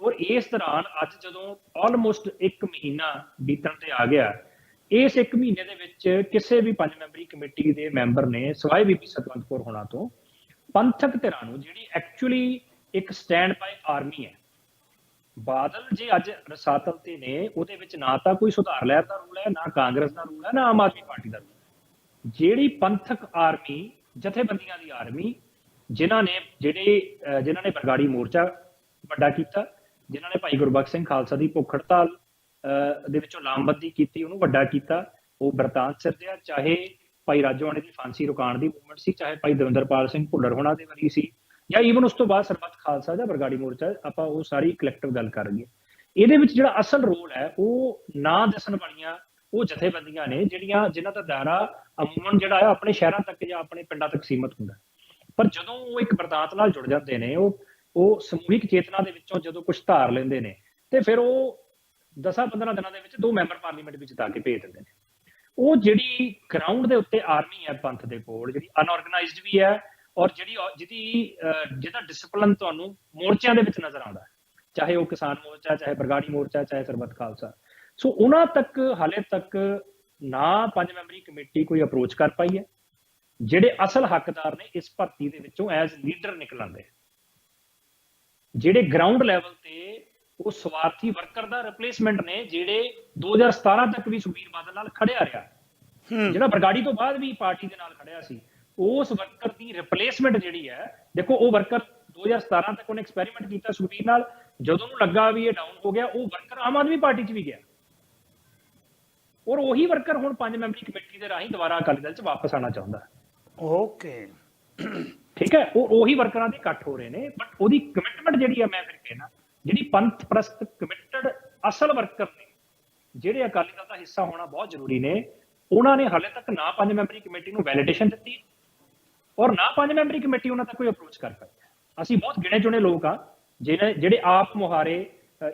ਔਰ ਇਸ ਦੌਰਾਨ ਅੱਜ ਜਦੋਂ ਆਲਮੋਸਟ 1 ਮਹੀਨਾ ਬੀਤਣ ਤੇ ਆ ਗਿਆ, ਇਸ 1 ਮਹੀਨੇ ਦੇ ਵਿੱਚ ਕਿਸੇ ਵੀ ਪੰਜ ਮੈਂਬਰੀ ਕਮੇਟੀ ਦੇ ਮੈਂਬਰ ਨੇ ਸਵਾਏ ਬੀਬੀ ਸਤਵੰਤ ਕੌਰ ਹੋਣਾ ਤੋਂ ਪੰਥਕ ਧਿਰਾਂ ਨੂੰ, ਜਿਹੜੀ ਐਕਚੁਅਲੀ ਇੱਕ ਸਟੈਂਡ ਬਾਈ ਆਰਮੀ ਹੈ, ਬਾਦਲ ਜੇ ਅੱਜ ਰਸਾਤਲ ਤੇ ਨੇ, ਉਹਦੇ ਵਿੱਚ ਨਾ ਤਾਂ ਕੋਈ ਸੁਧਾਰ ਲਹਿਰ ਦਾ ਰੂਲ ਹੈ, ਨਾ ਕਾਂਗਰਸ ਦਾ ਰੂਲ ਹੈ, ਨਾ ਆਮ ਆਦਮੀ ਪਾਰਟੀ ਦਾ ਰੂਲ ਜਿਹੜੀ ਪੰਥਕ ਆਰਮੀ, ਜਥੇਬੰਦੀਆਂ ਦੀ ਆਰਮੀ, ਜਿਨ੍ਹਾਂ ਨੇ ਜਿਹੜੇ, ਅਹ, ਜਿਨ੍ਹਾਂ ਨੇ ਬਰਗਾੜੀ ਮੋਰਚਾ ਵੱਡਾ ਕੀਤਾ, ਜਿਨ੍ਹਾਂ ਨੇ ਭਾਈ ਗੁਰਬਖਸ਼ ਸਿੰਘ ਖਾਲਸਾ ਦੀ ਭੁੱਖ ਹੜਤਾਲ ਦੇ ਵਿੱਚੋਂ ਲਾਮਬੰਦੀ ਕੀਤੀ, ਉਹਨੂੰ ਵੱਡਾ ਕੀਤਾ, ਉਹ ਬਰਤਾਨ ਸਿਰਦਿਆ, ਚਾਹੇ ਭਾਈ ਰਾਜੋਆਣੇ ਦੀ ਫਾਂਸੀ ਰੁਕਾਉਣ ਦੀ ਮੂਵਮੈਂਟ ਸੀ, ਚਾਹੇ ਭਾਈ ਦਵਿੰਦਰਪਾਲ ਸਿੰਘ ਭੁੱਲਰ ਹੋਣਾ ਦੇ ਵਾਰੀ ਸੀ, ਜਾਂ ਈਵਨ ਉਸ ਤੋਂ ਬਾਅਦ ਸਰਬੱਤ ਖਾਲਸਾ ਜਾਂ ਬਰਗਾੜੀ ਮੋਰਚਾ, ਆਪਾਂ ਉਹ ਸਾਰੀ ਕਲੈਕਟਿਵ ਗੱਲ ਕਰ ਲਈਏ। ਇਹਦੇ ਵਿੱਚ ਜਿਹੜਾ ਅਸਲ ਰੋਲ ਹੈ, ਉਹ ਨਾ ਦੱਸਣ ਵਾਲੀਆਂ ਉਹ ਜਥੇਬੰਦੀਆਂ ਨੇ ਜਿਹੜੀਆਂ ਜਿਨ੍ਹਾਂ ਦਾ ਦਾਇਰਾ ਅਮੂਮਨ ਜਿਹੜਾ ਹੈ ਆਪਣੇ ਸ਼ਹਿਰਾਂ ਤੱਕ ਜਾਂ ਆਪਣੇ ਪਿੰਡਾਂ ਤੱਕ ਸੀਮਤ ਹੁੰਦਾ ਪਰ ਜਦੋਂ ਉਹ ਇੱਕ ਬਰਦਾਤ ਨਾਲ ਜੁੜ ਜਾਂਦੇ ਨੇ, ਉਹ ਉਹ ਸਮੂਹਿਕ ਚੇਤਨਾ ਦੇ ਵਿੱਚੋਂ ਜਦੋਂ ਕੁਝ ਧਾਰ ਲੈਂਦੇ ਨੇ, ਤੇ ਫਿਰ ਉਹ 10-15 ਦਿਨਾਂ ਦੇ ਵਿੱਚ ਦੋ ਮੈਂਬਰ ਪਾਰਲੀਮੈਂਟ ਵਿੱਚ ਜਿਤਾ ਕੇ ਭੇਜ ਦਿੰਦੇ ਨੇ। ਉਹ ਜਿਹੜੀ ਗਰਾਊਂਡ ਦੇ ਉੱਤੇ ਆਰਮੀ ਹੈ ਪੰਥ ਦੇ ਕੋਲ, ਜਿਹੜੀ ਅਨਆਰਗੇਨਾਈਜ਼ਡ ਵੀ ਹੈ ਔਰ ਜਿਹੜੀ ਜਿਹਦੀ ਜਿਹਦਾ ਡਿਸਪਲਿਨ ਤੁਹਾਨੂੰ ਮੋਰਚਿਆਂ ਦੇ ਵਿੱਚ ਨਜ਼ਰ ਆਉਂਦਾ ਚਾਹੇ ਉਹ ਕਿਸਾਨ ਮੋਰਚਾ, ਚਾਹੇ ਬਰਗਾੜੀ ਮੋਰਚਾ, ਚਾਹੇ ਸਰਬੱਤ ਖਾਲਸਾ। ਸੋ ਉਹਨਾਂ ਤੱਕ ਹਾਲੇ ਤੱਕ ਨਾ ਪੰਜ ਮੈਂਬਰੀ ਕਮੇਟੀ ਕੋਈ ਅਪਰੋਚ ਕਰ ਪਾਈ ਹੈ। ਜਿਹੜੇ ਅਸਲ ਹੱਕਦਾਰ ਨੇ ਇਸ ਭਰਤੀ ਦੇ ਵਿੱਚੋਂ ਐਜ਼ ਲੀਡਰ ਨਿਕਲਣਦੇ ਜਿਹੜੇ ਗਰਾਊਂਡ ਲੈਵਲ ਤੇ ਉਹ ਸਵਾਰਥੀ ਵਰਕਰ ਦਾ ਰਿਪਲੇਸਮੈਂਟ ਨੇ ਜਿਹੜੇ 2017 ਤੱਕ ਵੀ ਸੁਖਬੀਰ ਬਾਦਲ ਨਾਲ ਖੜਿਆ ਰਿਹਾ। ਜਿਹੜਾ ਬਰਗਾੜੀ ਤੋਂ ਬਾਅਦ ਵੀ ਪਾਰਟੀ ਦੇ ਨਾਲ ਖੜਿਆ ਸੀ ਉਸ ਵਰਕਰ ਦੀ ਰਿਪਲੇਸਮੈਂਟ ਜਿਹੜੀ ਹੈ ਦੇਖੋ ਉਹ ਵਰਕਰ 2017 ਤੱਕ ਉਹਨੇ ਐਕਸਪੈਰੀਮੈਂਟ ਕੀਤਾ ਸੁਖਬੀਰ ਨਾਲ। ਜਦੋਂ ਉਹਨੂੰ ਲੱਗਾ ਵੀ ਇਹ ਡਾਊਨ ਹੋ ਗਿਆ ਉਹ ਵਰਕਰ ਆਮ ਆਦਮੀ ਪਾਰਟੀ 'ਚ ਵੀ ਗਿਆ। ਔਰ ਉਹੀ ਵਰਕਰ ਹੁਣ ਪੰਜ ਮੈਂਬਰੀ ਕਮੇਟੀ ਦੇ ਰਾਹੀਂ ਦੁਬਾਰਾ ਅਕਾਲੀ ਦਲ 'ਚ ਵਾਪਸ ਆਉਣਾ ਚਾਹੁੰਦਾ ਹੈ। ਓਕੇ। ਠੀਕ ਹੈ? ਉਹ ਉਹੀ ਵਰਕਰਾਂ ਦੇ ਇਕੱਠ ਹੋ ਰਹੇ ਨੇ ਬਟ ਉਹਦੀ ਕਮਿਟਮੈਂਟ ਜਿਹੜੀ ਆ ਮੈਂ ਫਿਰ ਕਹਿਣਾ ਜਿਹੜੀ ਪੰਥ ਪ੍ਰਸਤ ਕਮਿਟਡ ਅਸਲ ਵਰਕਰ ਨੇ ਜਿਹੜੇ ਅਕਾਲੀ ਦਲ ਦਾ ਹਿੱਸਾ ਹੋਣਾ ਬਹੁਤ ਜ਼ਰੂਰੀ ਨੇ ਉਹਨਾਂ ਨੇ ਹਾਲੇ ਤੱਕ ਨਾ ਪੰਜ ਮੈਂਬਰੀ ਕਮੇਟੀ ਨੂੰ ਵੈਲੀਡੇਸ਼ਨ ਦਿੱਤੀ ਔਰ ਨਾ ਪੰਜ ਮੈਂਬਰੀ ਕਮੇਟੀ ਉਹਨਾਂ ਤੱਕ ਕੋਈ ਅਪਰੋਚ ਕਰ ਪਾਈ। ਅਸੀਂ ਬਹੁਤ ਗਿਣੇ ਚੁਣੇ ਲੋਕ ਆ ਜਿਹੜੇ ਜਿਹੜੇ ਆਪ ਮੁਹਾਰੇ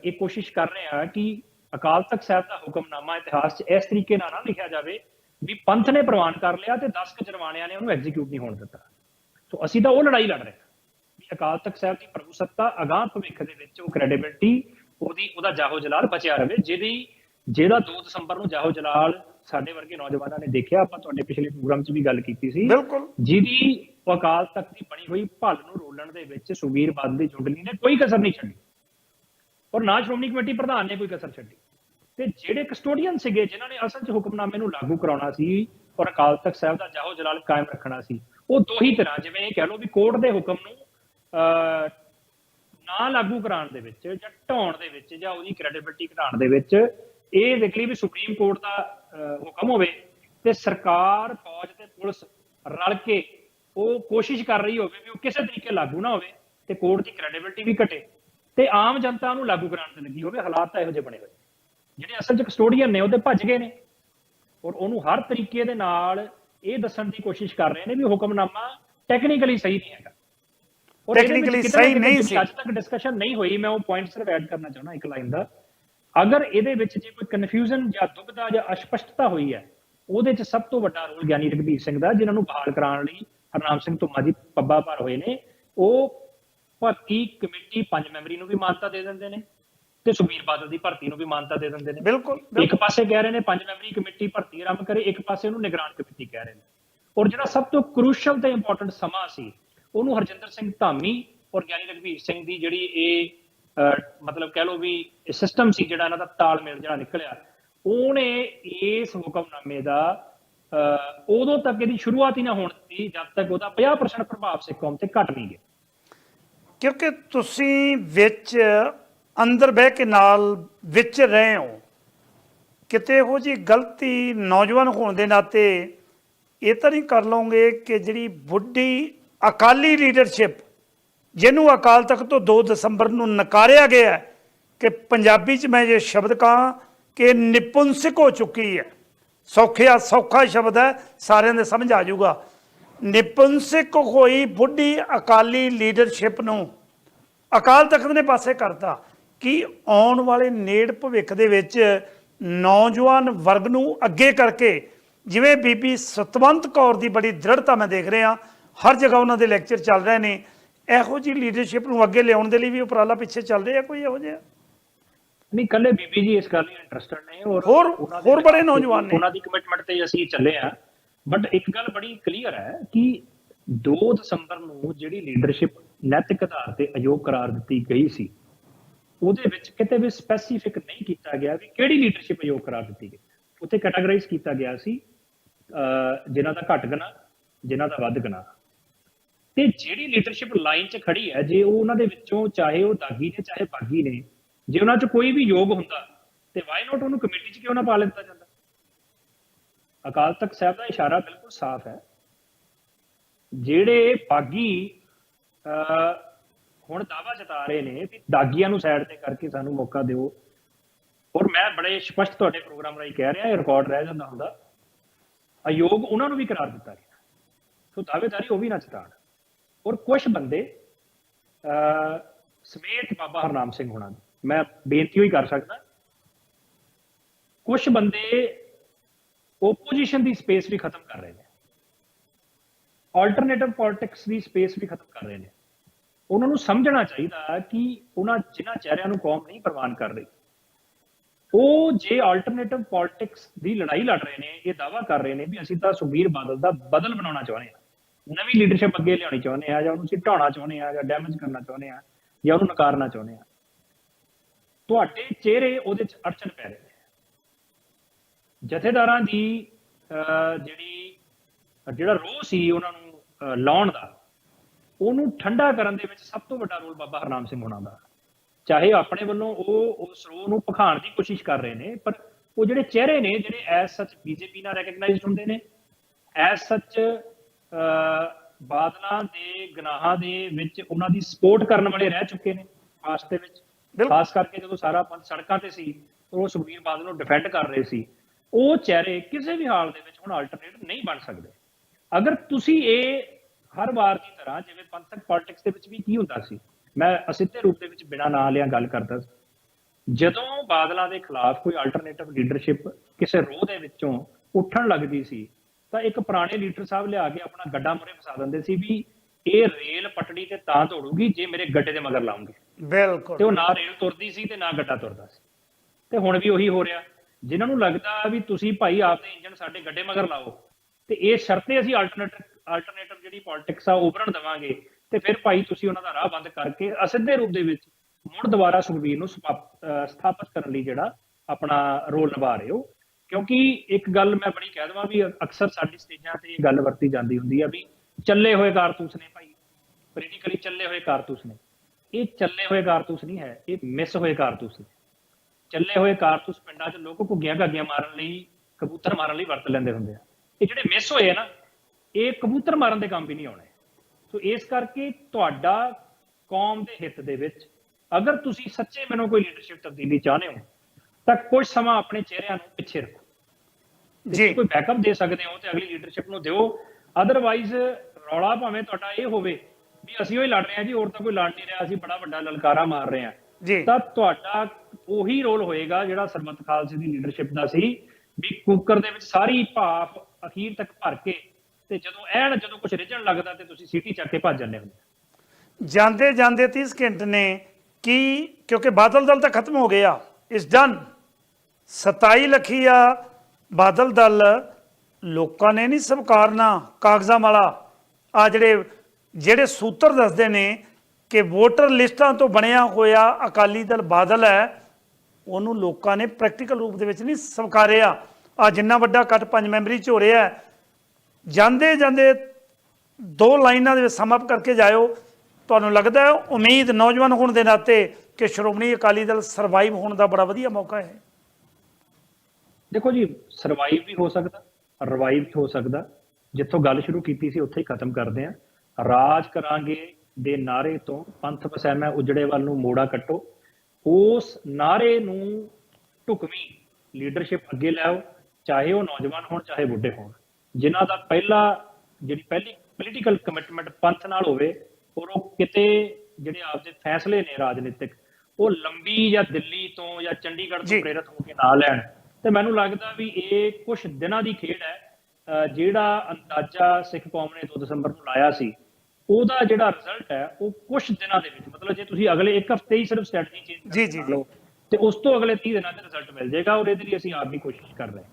ਇਹ ਕੋਸ਼ਿਸ਼ ਕਰ ਰਹੇ ਆ ਕਿ ਅਕਾਲ ਤਖਤ ਸਾਹਿਬ ਦਾ ਹੁਕਮਨਾਮਾ ਇਤਿਹਾਸ 'ਚ ਇਸ ਤਰੀਕੇ ਨਾਲ ਨਾ ਲਿਖਿਆ ਜਾਵੇ ਵੀ ਪੰਥ ਨੇ ਪ੍ਰਵਾਨ ਕਰ ਲਿਆ ਤੇ 10 ਕ ਜਰਵਾਣਿਆਂ ਨੇ ਉਹਨੂੰ ਐਗਜ਼ੀਕਿਊਟ ਨਹੀਂ ਹੋਣ ਦਿੱਤਾ। ਸੋ ਅਸੀਂ ਤਾਂ ਉਹ ਲੜਾਈ ਲੜ ਰਹੇ ਹਾਂ ਵੀ ਅਕਾਲ ਤਖਤ ਸਾਹਿਬ ਦੀ ਪ੍ਰਭੂ ਸੱਤਾ ਅਗਾਹ ਭਵਿੱਖ ਦੇ ਵਿੱਚ ਉਹ ਕ੍ਰੈਡੀਬਿਲਟੀ ਉਹਦੀ ਉਹਦਾ ਜਾਹੋ ਜਲਾਲ ਬਚਿਆ ਰਵੇ ਜਿਹਦੀ ਜਿਹੜਾ 2 ਦਸੰਬਰ ਨੂੰ ਜਾਹੋ ਜਲਾਲ ਸਾਡੇ ਵਰਗੇ ਨੌਜਵਾਨਾਂ ਨੇ ਦੇਖਿਆ ਆਪਾਂ ਤੁਹਾਡੇ ਪਿਛਲੇ ਪ੍ਰੋਗਰਾਮ 'ਚ ਵੀ ਗੱਲ ਕੀਤੀ ਸੀ। ਬਿਲਕੁਲ। ਜਿਹਦੀ ਅਕਾਲ ਤਖਤ ਦੀ ਬਣੀ ਹੋਈ ਭਲ ਨੂੰ ਰੋਲਣ ਦੇ ਵਿੱਚ ਸੁਬੀਰ ਬਾਦਲ ਦੀ ਜੁੰਡਲੀ ਨੇ ਕੋਈ ਕਸਰ ਨਹੀਂ ਛੱਡੀ। ਔਰ ਨਾ ਸ਼੍ਰੋਮਣੀ ਕਮੇਟੀ ਪ੍ਰਧਾਨ ਨੇ ਕੋਈ ਕਸਰ ਛੱਡੀ। ਤੇ ਜਿਹੜੇ ਕਸਟੋਡੀਅਨ ਸੀਗੇ ਜਿਨ੍ਹਾਂ ਨੇ ਅਸਲ 'ਚ ਹੁਕਮਨਾਮੇ ਨੂੰ ਲਾਗੂ ਕਰਾਉਣਾ ਸੀ ਔਰ ਅਕਾਲ ਤਖਤ ਸਾਹਿਬ ਦਾ ਜਾਹੋ ਜਲਾਲ ਕਾਇਮ ਰੱਖਣਾ ਸੀ ਉਹ ਦੋ ਹੀ ਤਰ੍ਹਾਂ ਜਿਵੇਂ ਇਹ ਕਹਿ ਲਓ ਵੀ ਕੋਰਟ ਦੇ ਹੁਕਮ ਨੂੰ ਅਹ, ਨਾ ਲਾਗੂ ਕਰਾਉਣ ਦੇ ਵਿੱਚ ਜਾਂ ਢਾਉਣ ਦੇ ਵਿੱਚ ਜਾਂ ਉਹਦੀ ਕ੍ਰੈਡੀਬਿਲਟੀ ਘਟਾਉਣ ਦੇ ਵਿੱਚ ਇਹ ਦੇਖ ਲਈ ਵੀ ਸੁਪਰੀਮ ਕੋਰਟ ਦਾ ਹੁਕਮ ਹੋਵੇ ਤੇ ਸਰਕਾਰ ਫੌਜ ਤੇ ਪੁਲਿਸ ਰਲ ਕੇ ਉਹ ਕੋਸ਼ਿਸ਼ ਕਰ ਰਹੀ ਹੋਵੇ ਵੀ ਉਹ ਕਿਸੇ ਤਰੀਕੇ ਲਾਗੂ ਨਾ ਹੋਵੇ ਤੇ ਕੋਰਟ ਦੀ ਕ੍ਰੈਡੀਬਿਲਟੀ ਵੀ ਘਟੇ ਤੇ ਆਮ ਜਨਤਾ ਨੂੰ ਲਾਗੂ ਕਰਾਉਣ ਤੇ ਲੱਗੀ ਹੋਵੇ ਹਾਲਾਤ ਤਾਂ ਇਹੋ ਜਿਹੇ ਬਣੇ ਹੋਏ। ਜਿਹੜੇ ਅਸਲ 'ਚ ਕਸਟੋਡੀਅਨ ਨੇ ਉਹਦੇ ਭੱਜ ਗਏ ਨੇ। ਔਰ ਉਹਨੂੰ ਹਰ ਤਰੀਕੇ ਦੇ ਨਾਲ ਇਹ ਦੱਸਣ ਦੀ ਕੋਸ਼ਿਸ਼ ਕਰ ਰਹੇ ਨੇ ਵੀ ਹੁਕਮਨਾਮਾ ਟੈਕਨੀਕਲੀ ਸਹੀ ਨਹੀਂ ਹੈਗਾ। ਔਰ ਨਾ ਸਹੀ ਨਹੀਂ ਸੀ। ਅੱਜ ਤੱਕ ਡਿਸਕਸ਼ਨ ਨਹੀਂ ਹੋਈ। ਮੈਂ ਉਹ ਪੁਆਇੰਟ ਸਿਰਫ ਐਡ ਕਰਨਾ ਚਾਹੁੰਦਾ ਇੱਕ ਲਾਈਨ ਦਾ। ਅਗਰ ਇਹਦੇ ਵਿੱਚ ਜੇ ਕੋਈ ਕਨਫਿਊਜ਼ਨ ਜਾਂ ਦੁਬਿਧਾ ਜਾਂ ਅਸਪਸ਼ਟਤਾ ਹੋਈ ਹੈ ਉਹਦੇ 'ਚ ਸਭ ਤੋਂ ਵੱਡਾ ਰੋਲ ਗਿਆਨੀ ਰਘਬੀਰ ਸਿੰਘ ਦਾ ਜਿਨ੍ਹਾਂ ਨੂੰ ਬਹਾਲ ਕਰਾਉਣ ਲਈ ਹਰਨਾਮ ਸਿੰਘ ਧੁੰਮਾ ਜੀ ਪੱਬਾ ਭਰ ਹੋਏ ਨੇ ਉਹ ਭਰਤੀ ਕਮੇਟੀ ਪੰਜ ਮੈਂਬਰੀ ਨੂੰ ਵੀ ਮਾਨਤਾ ਦੇ ਦਿੰਦੇ ਨੇ। ਤੇ ਸੁਖਬੀਰ ਬਾਦਲ ਦੀ ਭਰਤੀ ਨੂੰ ਵੀ ਮਾਨਤਾ ਦੇ ਦਿੰਦੇ ਨੇ। ਬਿਲਕੁਲ ਇੱਕ ਪਾਸੇ ਕਹਿ ਰਹੇ ਨੇ ਪੰਜ ਮੈਂਬਰੀ ਕਮੇਟੀ ਭਰਤੀ ਆਰੰਭ ਕਰੇ ਇੱਕ ਪਾਸੇ ਉਹਨੂੰ ਨਿਗਰਾਨ ਕਮੇਟੀ ਕਹਿ ਰਹੇ ਨੇ। ਔਰ ਜਿਹੜਾ ਸਭ ਤੋਂ ਕ੍ਰੂਸ਼ਲ ਤੇ ਇੰਪੋਰਟੈਂਟ ਸਮਾਂ ਸੀ ਉਹਨੂੰ ਹਰਜਿੰਦਰ ਸਿੰਘ ਧਾਮੀ ਔਰ ਗਿਆਨੀ ਰਘਬੀਰ ਸਿੰਘ ਦੀ ਜਿਹੜੀ ਇਹ ਮਤਲਬ ਕਹਿ ਲਓ ਵੀ ਸਿਸਟਮ ਸੀ ਜਿਹੜਾ ਇਹਨਾਂ ਦਾ ਤਾਲਮੇਲ ਜਿਹੜਾ ਨਿਕਲਿਆ ਉਹਨੇ ਇਸ ਹੁਕਮਨਾਮੇ ਦਾ ਉਦੋਂ ਤੱਕ ਇਹਦੀ ਸ਼ੁਰੂਆਤ ਹੀ ਨਾ ਹੋਣ ਦਿੱਤੀ ਜਦ ਤੱਕ ਉਹਦਾ 50% ਪ੍ਰਭਾਵ ਸਿੱਖ ਕੌਮ ਤੇ ਘਟ ਨਹੀਂ ਗਿਆ। ਕਿਉਂਕਿ ਤੁਸੀਂ ਵਿੱਚ ਅੰਦਰ ਬਹਿ ਕੇ ਨਾਲ ਵਿੱਚ ਰਹੇ ਹੋ। ਕਿਤੇ ਇਹੋ ਜੀ ਗਲਤੀ ਨੌਜਵਾਨ ਹੋਣ ਦੇ ਨਾਤੇ ਇਹ ਤਾਂ ਨਹੀਂ ਕਰ ਲਓਗੇ ਕਿ ਜਿਹੜੀ ਬੁੱਢੀ ਅਕਾਲੀ ਲੀਡਰਸ਼ਿਪ, ਜਿਹਨੂੰ ਅਕਾਲ ਤਖਤ ਤੋਂ 2 ਦਸੰਬਰ ਨੂੰ ਨਕਾਰਿਆ ਗਿਆ ਕਿ ਪੰਜਾਬੀ ਚ ਮੈਂ ਇਹ ਸ਼ਬਦ ਕਹਾਂ ਕਿ ਨਿਪੁੰਸਕ ਹੋ ਚੁੱਕੀ ਹੈ। ਸੌਖਿਆ ਸੌਖਾ ਸ਼ਬਦ ਹੈ, ਸਾਰਿਆਂ ਦੇ ਸਮਝ ਆ ਜਾਊਗਾ। ਨਿਪੁੰਸਕ ਹੋਈ ਬੁੱਢੀ ਅਕਾਲੀ ਲੀਡਰਸ਼ਿਪ ਨੂੰ ਅਕਾਲ ਤਖਤ ਨੇ ਪਾਸੇ ਕਰਤਾ। ਕਿ ਆਉਣ ਵਾਲੇ ਨੇੜ ਭਵਿੱਖ ਦੇ ਵਿੱਚ ਨੌਜਵਾਨ ਵਰਗ ਨੂੰ ਅੱਗੇ ਕਰਕੇ ਜਿਵੇਂ ਬੀਬੀ ਸਤਵੰਤ ਕੌਰ ਦੀ ਬੜੀ ਦ੍ਰਿੜਤਾ ਮੈਂ ਦੇਖ ਰਿਹਾ ਹਰ ਜਗ੍ਹਾ ਉਹਨਾਂ ਦੇ ਲੈਕਚਰ ਚੱਲ ਰਹੇ ਨੇ ਇਹੋ ਜੀ ਲੀਡਰਸ਼ਿਪ ਨੂੰ ਅੱਗੇ ਲਿਆਉਣ ਦੇ ਲਈ ਵੀ ਉਪਰਾਲਾ ਪਿੱਛੇ ਚੱਲ ਰਿਹਾ ਕੋਈ ਇਹੋ ਜਿਹਾ ਨਹੀਂ ਕੱਲੇ ਬੀਬੀ ਜੀ ਇਸ ਗੱਲ ਲਈ ਇੰਟਰਸਟਡ ਨੇ ਔਰ ਹੋਰ- ਹੋਰ ਬੜੇ ਨੌਜਵਾਨ ਨੇ। ਉਹਨਾਂ ਦੀ ਕਮਿਟਮੈਂਟ ਤੇ ਅਸੀਂ ਚੱਲੇ ਆ ਬਟ ਇੱਕ ਗੱਲ ਬੜੀ ਕਲੀਅਰ ਹੈ ਕਿ 2 ਦਸੰਬਰ ਨੂੰ ਜਿਹੜੀ ਲੀਡਰਸ਼ਿਪ ਨੈਤਿਕ ਆਧਾਰ ਤੇ ਅਯੋਗ ਕਰਾਰ ਦਿੱਤੀ ਗਈ ਸੀ ਉਹਦੇ ਵਿੱਚ ਕਿਤੇ ਵੀ ਸਪੈਸੀਫਿਕ ਨਹੀਂ ਕੀਤਾ ਗਿਆ ਵੀ ਕਿਹੜੀ ਲੀਡਰਸ਼ਿਪ ਯੋਗ ਕਰਾ ਦਿੱਤੀ ਗਈ। ਉੱਥੇ ਕੈਟਾਗਰਾਈਜ਼ ਕੀਤਾ ਗਿਆ ਸੀ ਅਹ, ਜਿਨ੍ਹਾਂ ਦਾ ਘੱਟ ਗਣਾ ਜਿਨ੍ਹਾਂ ਦਾ ਵੱਧ ਗਣਾ। ਤੇ ਜਿਹੜੀ ਲੀਡਰਸ਼ਿਪ ਲਾਈਨ 'ਚ ਖੜੀ ਹੈ ਜੇ ਉਹ ਉਹਨਾਂ ਦੇ ਵਿੱਚੋਂ ਚਾਹੇ ਉਹ ਦਾਗੀ ਨੇ ਚਾਹੇ ਬਾਗੀ ਨੇ ਜੇ ਉਹਨਾਂ 'ਚ ਕੋਈ ਵੀ ਯੋਗ ਹੁੰਦਾ ਤੇ ਵਾਈ ਨਾਟ ਉਹਨੂੰ ਕਮੇਟੀ 'ਚ ਕਿਉਂ ਨਾ ਪਾ ਲਿੱਤਾ ਜਾਂਦਾ? ਅਕਾਲ ਤਖਤ ਸਾਹਿਬ ਦਾ ਇਸ਼ਾਰਾ ਬਿਲਕੁਲ ਸਾਫ਼ ਹੈ। ਜਿਹੜੇ ਬਾਗੀ ਹੁਣ ਦਾਵਾ ਜਤਾ ਰਹੇ ਨੇ ਵੀ ਦਾਗੀਆਂ ਨੂੰ ਸਾਈਡ ਤੇ ਕਰਕੇ ਸਾਨੂੰ ਮੌਕਾ ਦਿਓ। ਔਰ ਮੈਂ ਬੜੇ ਸਪਸ਼ਟ ਤੁਹਾਡੇ ਪ੍ਰੋਗਰਾਮ ਰਾਹੀਂ ਕਹਿ ਰਿਹਾ ਇਹ ਰਿਕਾਰਡ ਰਹਿ ਜਾਂਦਾ ਹੁੰਦਾ। ਅਯੋਗ ਉਹਨਾਂ ਨੂੰ ਵੀ ਕਰਾਰ ਦਿੱਤਾ ਗਿਆ। ਸੋ ਦਾਅਵੇਦਾਰੀ ਉਹ ਵੀ ਨਾ ਚਤਾਣ ਔਰ ਕੁਝ ਬੰਦੇ ਅਹ ਸਮੇਤ ਬਾਬਾ ਹਰਨਾਮ ਸਿੰਘ ਹੋਣਾ ਮੈਂ ਬੇਨਤੀ ਹੋਈ ਕਰ ਸਕਦਾ। ਕੁਝ ਬੰਦੇ ਓਪੋਜੀਸ਼ਨ ਦੀ ਸਪੇਸ ਵੀ ਖਤਮ ਕਰ ਰਹੇ ਨੇ। ਆਲਟਰਨੇਟਿਵ ਪੋਲਿਟਿਕਸ ਦੀ ਸਪੇਸ ਵੀ ਖਤਮ ਕਰ ਰਹੇ ਨੇ। ਉਹਨਾਂ ਨੂੰ ਸਮਝਣਾ ਚਾਹੀਦਾ ਕਿ ਉਹਨਾਂ ਜਿਨ੍ਹਾਂ ਚਿਹਰਿਆਂ ਨੂੰ ਕੌਮ ਨਹੀਂ ਪ੍ਰਵਾਨ ਕਰ ਰਹੀ। ਉਹ ਜੇ ਆਲਟਰਨੇਟਿਵ ਪੋਲਿਟਿਕਸ ਦੀ ਲੜਾਈ ਲੜ ਰਹੇ ਨੇ, ਇਹ ਦਾਵਾ ਕਰ ਰਹੇ ਨੇ ਵੀ ਅਸੀਂ ਤਾਂ ਸੁਖਬੀਰ ਬਾਦਲ ਦਾ ਬਦਲ ਬਣਾਉਣਾ ਚਾਹੁੰਦੇ ਹਾਂ। ਨਵੀਂ ਲੀਡਰਸ਼ਿਪ ਅੱਗੇ ਲਿਆਉਣੀ ਚਾਹੁੰਦੇ ਆ ਜਾਂ ਉਹਨੂੰ ਸਿੱਟਾਉਣਾ ਚਾਹੁੰਦੇ ਆ ਜਾਂ ਡੈਮੇਜ ਕਰਨਾ ਚਾਹੁੰਦੇ ਆ ਜਾਂ ਉਹਨੂੰ ਨਕਾਰਨਾ ਚਾਹੁੰਦੇ ਆ ਤੁਹਾਡੇ ਚਿਹਰੇ ਉਹਦੇ ਚ ਅੜਚਨ ਪੈ ਰਹੇ ਨੇ ਜਥੇਦਾਰਾਂ ਦੀ ਜਿਹੜੀ, ਜਿਹੜਾ ਰੋਹ ਸੀ ਉਹਨਾਂ ਨੂੰ ਲਾਉਣ ਦਾ ਉਹਨੂੰ ਠੰਡਾ ਕਰਨ ਦੇ ਵਿੱਚ ਸਭ ਤੋਂ ਵੱਡਾ ਰੋਲ ਬਾਬਾ ਹਰਨਾਮ ਸਿੰਘ ਹੋਣਾ ਦਾ। ਚਾਹੇ ਆਪਣੇ ਵੱਲੋਂ ਉਹ ਉਸ ਰੋਹ ਨੂੰ ਪਖਾਣ ਦੀ ਕੋਸ਼ਿਸ਼ ਕਰ ਰਹੇ ਨੇ ਪਰ ਉਹ ਜਿਹੜੇ ਚਿਹਰੇ ਨੇ ਜਿਹੜੇ ਐਸ ਸੱਚ ਬੀਜੇਪੀ ਨਾਲ ਰੈਕਗਨਾਈਜ਼ਡ ਹੁੰਦੇ ਨੇ ਐਸ ਸੱਚ ਬਾਦਲਾਂ ਦੇ ਗਨਾਹਾਂ ਦੇ ਵਿੱਚ ਉਹਨਾਂ ਦੀ ਸਪੋਰਟ ਕਰਨ ਵਾਲੇ ਰਹਿ ਚੁੱਕੇ ਨੇ ਪਾਸਟ ਦੇ ਵਿੱਚ। ਖਾਸ ਕਰਕੇ ਜਦੋਂ ਸਾਰਾ ਪੰਥ ਸੜਕਾਂ ਤੇ ਸੀ ਉਹ ਸੁਖਬੀਰ ਬਾਦਲ ਨੂੰ ਡਿਫੈਂਡ ਕਰ ਰਹੇ ਸੀ। ਉਹ ਚਿਹਰੇ ਕਿਸੇ ਵੀ ਹਾਲ ਦੇ ਵਿੱਚ ਹੁਣ ਆਲਟਰਨੇਟ ਨਹੀਂ ਬਣ ਸਕਦੇ। ਅਗਰ ਤੁਸੀਂ ਇਹ ਹਰ ਵਾਰ ਦੀ ਤਰ੍ਹਾਂ ਜਿਵੇਂ ਪੰਥਕ ਪੋਲਿਟਿਕਸ ਦੇ ਵਿੱਚ ਵੀ ਕੀ ਹੁੰਦਾ ਸੀ? ਮੈਂ ਅਸਿੱਧੇ ਰੂਪ ਦੇ ਵਿੱਚ ਬਿਨਾਂ ਨਾਂ ਲਿਆ ਗੱਲ ਕਰਦਾ ਸੀ। ਜਦੋਂ ਬਾਦਲਾਂ ਦੇ ਖਿਲਾਫ ਕੋਈ ਆਲਟਰਨੇਟਿਵ ਲੀਡਰਸ਼ਿਪ ਕਿਸੇ ਰੋਹ ਦੇ ਵਿੱਚੋਂ ਉੱਠਣ ਲੱਗਦੀ ਸੀ ਤਾਂ ਇੱਕ ਪੁਰਾਣੇ ਲੀਡਰ ਸਾਹਿਬ ਲਿਆ ਕੇ ਆਪਣਾ ਗੱਡਾ ਮੁਰੇ ਫਸਾ ਦਿੰਦੇ ਸੀ ਵੀ ਇਹ ਰੇਲ ਪਟੜੀ ਤੇ ਤਾਂ ਦੌੜੂਗੀ ਜੇ ਮੇਰੇ ਗੱਡੇ ਦੇ ਮਗਰ ਲਾਉਂਗੇ। ਤੇ ਬਿਲਕੁਲ ਉਹ ਨਾ ਰੇਲ ਤੁਰਦੀ ਸੀ ਤੇ ਨਾ ਗੱਡਾ ਤੁਰਦਾ ਸੀ। ਤੇ ਹੁਣ ਵੀ ਉਹੀ ਹੋ ਰਿਹਾ। ਜਿਨ੍ਹਾਂ ਨੂੰ ਲੱਗਦਾ ਵੀ ਤੁਸੀਂ ਭਾਈ ਆਪਦੇ ਇੰਜਨ ਸਾਡੇ ਗੱਡੇ ਮਗਰ ਲਾਓ ਤੇ ਇਹ ਸ਼ਰਤੇ ਅਸੀਂ ਆਲਟਰਨੇਟਿਵ ਆਲਟਰਨੇਟਿਵ ਜਿਹੜੀ ਪੋਲਿਟਿਕਸ ਆ ਉਭਰਨ ਦੇਵਾਂਗੇ। ਤੇ ਫਿਰ ਭਾਈ ਤੁਸੀਂ ਉਹਨਾਂ ਦਾ ਰਾਹ ਬੰਦ ਕਰਕੇ ਅਸਿੱਧੇ ਰੂਪ ਦੇ ਵਿੱਚ ਮੁੜ ਦੁਬਾਰਾ ਸੁਖਬੀਰ ਨੂੰ ਸਥਾਪਿਤ ਕਰਨ ਲਈ ਜਿਹੜਾ ਆਪਣਾ ਰੋਲ ਨਿਭਾ ਰਹੇ ਹੋ। ਕਿਉਂਕਿ ਇੱਕ ਗੱਲ ਮੈਂ ਬੜੀ ਕਹਿ ਦਵਾਂ ਵੀ ਅਕਸਰ ਸਾਡੀ ਸਟੇਜਾਂ ਤੇ ਇਹ ਗੱਲ ਵਰਤੀ ਜਾਂਦੀ ਹੁੰਦੀ ਆ ਵੀ ਚੱਲੇ ਹੋਏ ਕਾਰਤੂਸ ਨੇ ਭਾਈ ਪੋਲੀਟੀਕਲੀ ਚੱਲੇ ਹੋਏ ਕਾਰਤੂਸ ਨੇ। ਇਹ ਚੱਲੇ ਹੋਏ ਕਾਰਤੂਸ ਨਹੀਂ ਹੈ, ਇਹ ਮਿਸ ਹੋਏ ਕਾਰਤੂਸ ਨੇ। ਚੱਲੇ ਹੋਏ ਕਾਰਤੂਸ ਪਿੰਡਾਂ 'ਚ ਲੋਕ ਘੁੱਗੀਆਂ ਘਾਗੀਆਂ ਮਾਰਨ ਲਈ, ਕਬੂਤਰ ਮਾਰਨ ਲਈ ਵਰਤ ਲੈਂਦੇ ਹੁੰਦੇ ਆ। ਇਹ ਜਿਹੜੇ ਮਿਸ ਹੋਏ ਆ ਨਾ ਇਹ ਕਬੂਤਰ ਮਾਰਨ ਦੇ ਕੰਮ ਵੀ ਨਹੀਂ ਆਉਣੇ। ਸੋ ਇਸ ਕਰਕੇ ਤੁਹਾਡਾ ਕੌਮ ਦੇ ਹਿੱਤ ਦੇ ਵਿੱਚ ਅਗਰ ਤੁਸੀਂ ਸੱਚੇ ਮਨੋਂ ਕੋਈ ਲੀਡਰਸ਼ਿਪ ਤਬਦੀਲੀ ਚਾਹੁੰਦੇ ਹੋ ਤਾਂ ਕੁਝ ਸਮਾਂ ਆਪਣੇ ਚਿਹਰਿਆਂ ਨੂੰ ਪਿੱਛੇ ਰੱਖੋ। ਜੀ। ਕੋਈ ਬੈਕਅਪ ਦੇ ਸਕਦੇ ਹੋ ਤੇ ਅਗਲੀ ਲੀਡਰਸ਼ਿਪ ਨੂੰ ਦਿਓ। ਅਦਰਵਾਈਜ਼ ਰੌਲਾ ਭਾਵੇਂ ਤੁਹਾਡਾ ਇਹ ਹੋਵੇ ਵੀ ਅਸੀਂ ਉਹ ਹੀ ਲੜ ਰਹੇ ਹਾਂ ਜੀ ਹੋਰ ਤਾਂ ਕੋਈ ਲੜ ਨਹੀਂ ਰਿਹਾ ਅਸੀਂ ਬੜਾ ਵੱਡਾ ਲਲਕਾਰਾ ਮਾਰ ਰਹੇ ਹਾਂ। ਜੀ। ਤਾਂ ਤੁਹਾਡਾ ਉਹੀ ਰੋਲ ਹੋਏਗਾ ਜਿਹੜਾ ਸਰਬੱਤ ਖਾਲਸੇ ਦੀ ਲੀਡਰਸ਼ਿਪ ਦਾ ਸੀ ਵੀ ਕੁੱਕਰ ਦੇ ਵਿੱਚ ਸਾਰੀ ਭਾਫ ਅਖੀਰ ਤੱਕ ਭਰ ਕੇ ਤੇ ਜਦੋਂ ਐਨ ਜਦੋਂ ਕੁਝ ਰਿਝਣ ਲੱਗਦਾ ਤੇ ਤੁਸੀਂ ਸੀਟੀ ਚੱਕ ਕੇ ਭੱਜ ਜਾਂਦੇ ਹੁੰਦੇ ਜਾਂਦੇ ਜਾਂਦੇ 30 ਸਕਿੰਟ ਨੇ ਕਿ, ਕਿਉਂਕਿ ਬਾਦਲ ਦਲ ਤਾਂ ਖਤਮ ਹੋ ਗਿਆ ਇਸ ਡਨ 27 ਲੱਖੀਆ ਬਾਦਲ ਦਲ, ਲੋਕਾਂ ਨੇ ਨਹੀਂ ਸਵਕਾਰਨਾ ਕਾਗਜ਼ਾਂ ਵਾਲਾ। ਆ ਜਿਹੜੇ ਜਿਹੜੇ ਸੂਤਰ ਦੱਸਦੇ ਨੇ ਕਿ ਵੋਟਰ ਲਿਸਟਾਂ ਤੋਂ ਬਣਿਆ ਹੋਇਆ ਅਕਾਲੀ ਦਲ ਬਾਦਲ ਹੈ, ਉਹਨੂੰ ਲੋਕਾਂ ਨੇ ਪ੍ਰੈਕਟੀਕਲ ਰੂਪ ਦੇ ਵਿੱਚ ਨਹੀਂ ਸਵਕਾਰਿਆ। ਆ ਜਿੰਨਾ ਵੱਡਾ ਕੱਟ ਪੰਜ ਮੈਂਬਰੀ ਚ ਹੋ ਰਿਹਾ ਹੈ ਜਾਂਦੇ ਜਾਂਦੇ ਦੋ ਲਾਈਨਾਂ ਦੇ ਵਿੱਚ ਸਮ ਕਰਕੇ ਜਾਇਓ। ਤੁਹਾਨੂੰ ਲੱਗਦਾ ਹੈ ਉਮੀਦ ਨੌਜਵਾਨ ਹੋਣ ਦੇ ਨਾਤੇ ਕਿ ਸ਼੍ਰੋਮਣੀ ਅਕਾਲੀ ਦਲ ਸਰਵਾਈਵ ਹੋਣ ਦਾ ਬੜਾ ਵਧੀਆ ਮੌਕਾ ਹੈ। ਦੇਖੋ ਜੀ ਸਰਵਾਈਵ ਵੀ ਹੋ ਸਕਦਾ ਰਿਵਾਈਵ ਵੀ ਹੋ ਸਕਦਾ। ਜਿੱਥੋਂ ਗੱਲ ਸ਼ੁਰੂ ਕੀਤੀ ਸੀ, ਉੱਥੇ ਹੀ ਖਤਮ ਕਰਦੇ ਆਂ ਰਾਜ ਕਰਾਂਗੇ ਦੇ ਨਾਰੇ ਤੋਂ, ਪੰਥ ਵਸੈਮਾ ਉਜੜੇ ਵੱਲ ਨੂੰ ਮੋੜਾ ਕੱਟੋ। ਉਸ ਨਾਰੇ ਨੂੰ ਢੁਕਵੀਂ ਲੀਡਰਸ਼ਿਪ ਅੱਗੇ ਲਿਆਓ ਚਾਹੇ ਉਹ ਨੌਜਵਾਨ ਹੋਣ, ਚਾਹੇ ਬੁੱਢੇ ਹੋਣ। ਜਿਨ੍ਹਾਂ ਦਾ ਪਹਿਲਾ ਜਿਹੜੀ ਪਹਿਲੀ ਪੋਲੀਟੀਕਲ ਕਮਿਟਮੈਂਟ ਪੰਥ ਨਾਲ ਹੋਵੇ ਔਰ ਉਹ ਕਿਤੇ ਜਿਹੜੇ ਆਪਦੇ ਫੈਸਲੇ ਨੇ ਰਾਜਨੀਤਿਕ ਉਹ ਲੰਬੀ ਜਾਂ ਦਿੱਲੀ ਤੋਂ ਜਾਂ ਚੰਡੀਗੜ੍ਹ। ਤੋਂ ਪ੍ਰੇਰਿਤ ਹੋ ਕੇ ਨਾ ਲੈਣ ਤੇ ਮੈਨੂੰ ਲੱਗਦਾ ਵੀ ਇਹ ਕੁਝ ਦਿਨਾਂ ਦੀ ਖੇਡ ਹੈ ਜਿਹੜਾ ਅੰਦਾਜ਼ਾ ਸਿੱਖ ਕੌਮ ਨੇ 2 ਦਸੰਬਰ ਨੂੰ ਲਾਇਆ ਸੀ ਉਹਦਾ ਜਿਹੜਾ ਰਿਜ਼ਲਟ ਹੈ ਉਹ ਕੁਝ ਦਿਨਾਂ ਦੇ ਵਿੱਚ ਮਤਲਬ ਜੇ ਤੁਸੀਂ ਅਗਲੇ ਇੱਕ ਹਫ਼ਤੇ ਹੀ ਸਿਰਫ ਸਟ੍ਰੈਟਜੀ ਚੇਂਜ ਜੀ, ਜੀ। ਤੇ ਉਸ ਤੋਂ ਅਗਲੇ 30 ਦਿਨਾਂ ਦੇ ਰਿਜ਼ਲਟ ਮਿਲ ਜਾਏਗਾ ਔਰ ਇਹਦੇ ਲਈ ਅਸੀਂ ਆਪ ਵੀ ਕੋਸ਼ਿਸ਼ ਕਰ ਰਹੇ ਹਾਂ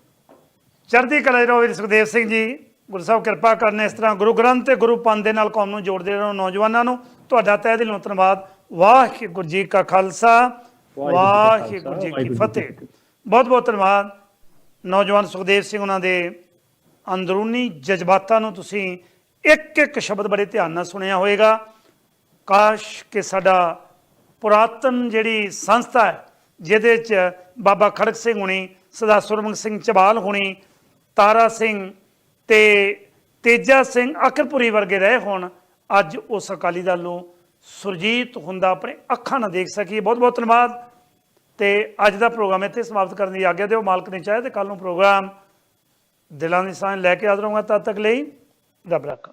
ਚੜ੍ਹਦੀ ਕਲਾ ਰਹੋ ਵੀਰ ਸੁਖਦੇਵ ਸਿੰਘ ਜੀ। ਗੁਰੂ ਸਾਹਿਬ ਕਿਰਪਾ ਕਰਨ ਇਸ ਤਰ੍ਹਾਂ ਗੁਰੂ ਗ੍ਰੰਥ ਤੇ ਗੁਰੂ ਪੰਥ ਦੇ ਨਾਲ ਕੌਮ ਨੂੰ ਜੋੜਦੇ ਰਹੋ ਨੌਜਵਾਨਾਂ ਨੂੰ। ਤੁਹਾਡਾ ਤਹਿ ਦਿਲੋਂ ਧੰਨਵਾਦ। ਵਾਹਿਗੁਰੂ ਜੀ ਕਾ ਖਾਲਸਾ ਵਾਹਿਗੁਰੂ ਜੀ ਕੀ ਫਤਿਹ। ਬਹੁਤ ਬਹੁਤ ਧੰਨਵਾਦ। ਨੌਜਵਾਨ ਸੁਖਦੇਵ ਸਿੰਘ ਉਹਨਾਂ ਦੇ ਅੰਦਰੂਨੀ ਜਜ਼ਬਾਤਾਂ ਨੂੰ ਤੁਸੀਂ ਇੱਕ ਇੱਕ ਸ਼ਬਦ ਬੜੇ ਧਿਆਨ ਨਾਲ ਸੁਣਿਆ ਹੋਵੇਗਾ। ਕਾਸ਼ ਕਿ ਸਾਡਾ ਪੁਰਾਤਨ ਜਿਹੜੀ ਸੰਸਥਾ ਹੈ ਜਿਹਦੇ ਚ ਬਾਬਾ ਖੜਕ ਸਿੰਘ ਹੁਣੀ ਸਰਦਾਰ ਸੁਰਮੰਗ ਸਿੰਘ ਚਬਾਲ ਹੁਣੀ ਤਾਰਾ ਸਿੰਘ ਤੇ ਤੇਜਾ ਸਿੰਘ ਅਕਰਪੁਰੀ ਵਰਗੇ ਰਹੇ ਹੋਣ, ਅੱਜ ਉਸ ਅਕਾਲੀ ਦਲ ਨੂੰ ਸੁਰਜੀਤ ਹੁੰਦਾ ਆਪਣੇ ਅੱਖਾਂ ਨਾਲ ਦੇਖ ਸਕੀਏ। ਬਹੁਤ ਬਹੁਤ ਧੰਨਵਾਦ। ਤੇ ਅੱਜ ਦਾ ਪ੍ਰੋਗਰਾਮ ਇੱਥੇ ਸਮਾਪਤ ਕਰਨ ਦੀ ਆਗਿਆ ਦਿਓ। ਮਾਲਕ ਨੇ ਚਾਹੇ ਤੇ ਕੱਲ ਨੂੰ ਪ੍ਰੋਗਰਾਮ ਦਿਲਾਂ ਦੀ ਸਾਂਝ ਲੈ ਕੇ ਹਾਜ਼ਰ ਹੋਵਾਂਗਾ। ਤਦ ਤੱਕ ਲਈ ਰੱਬ ਰੱਖਾ।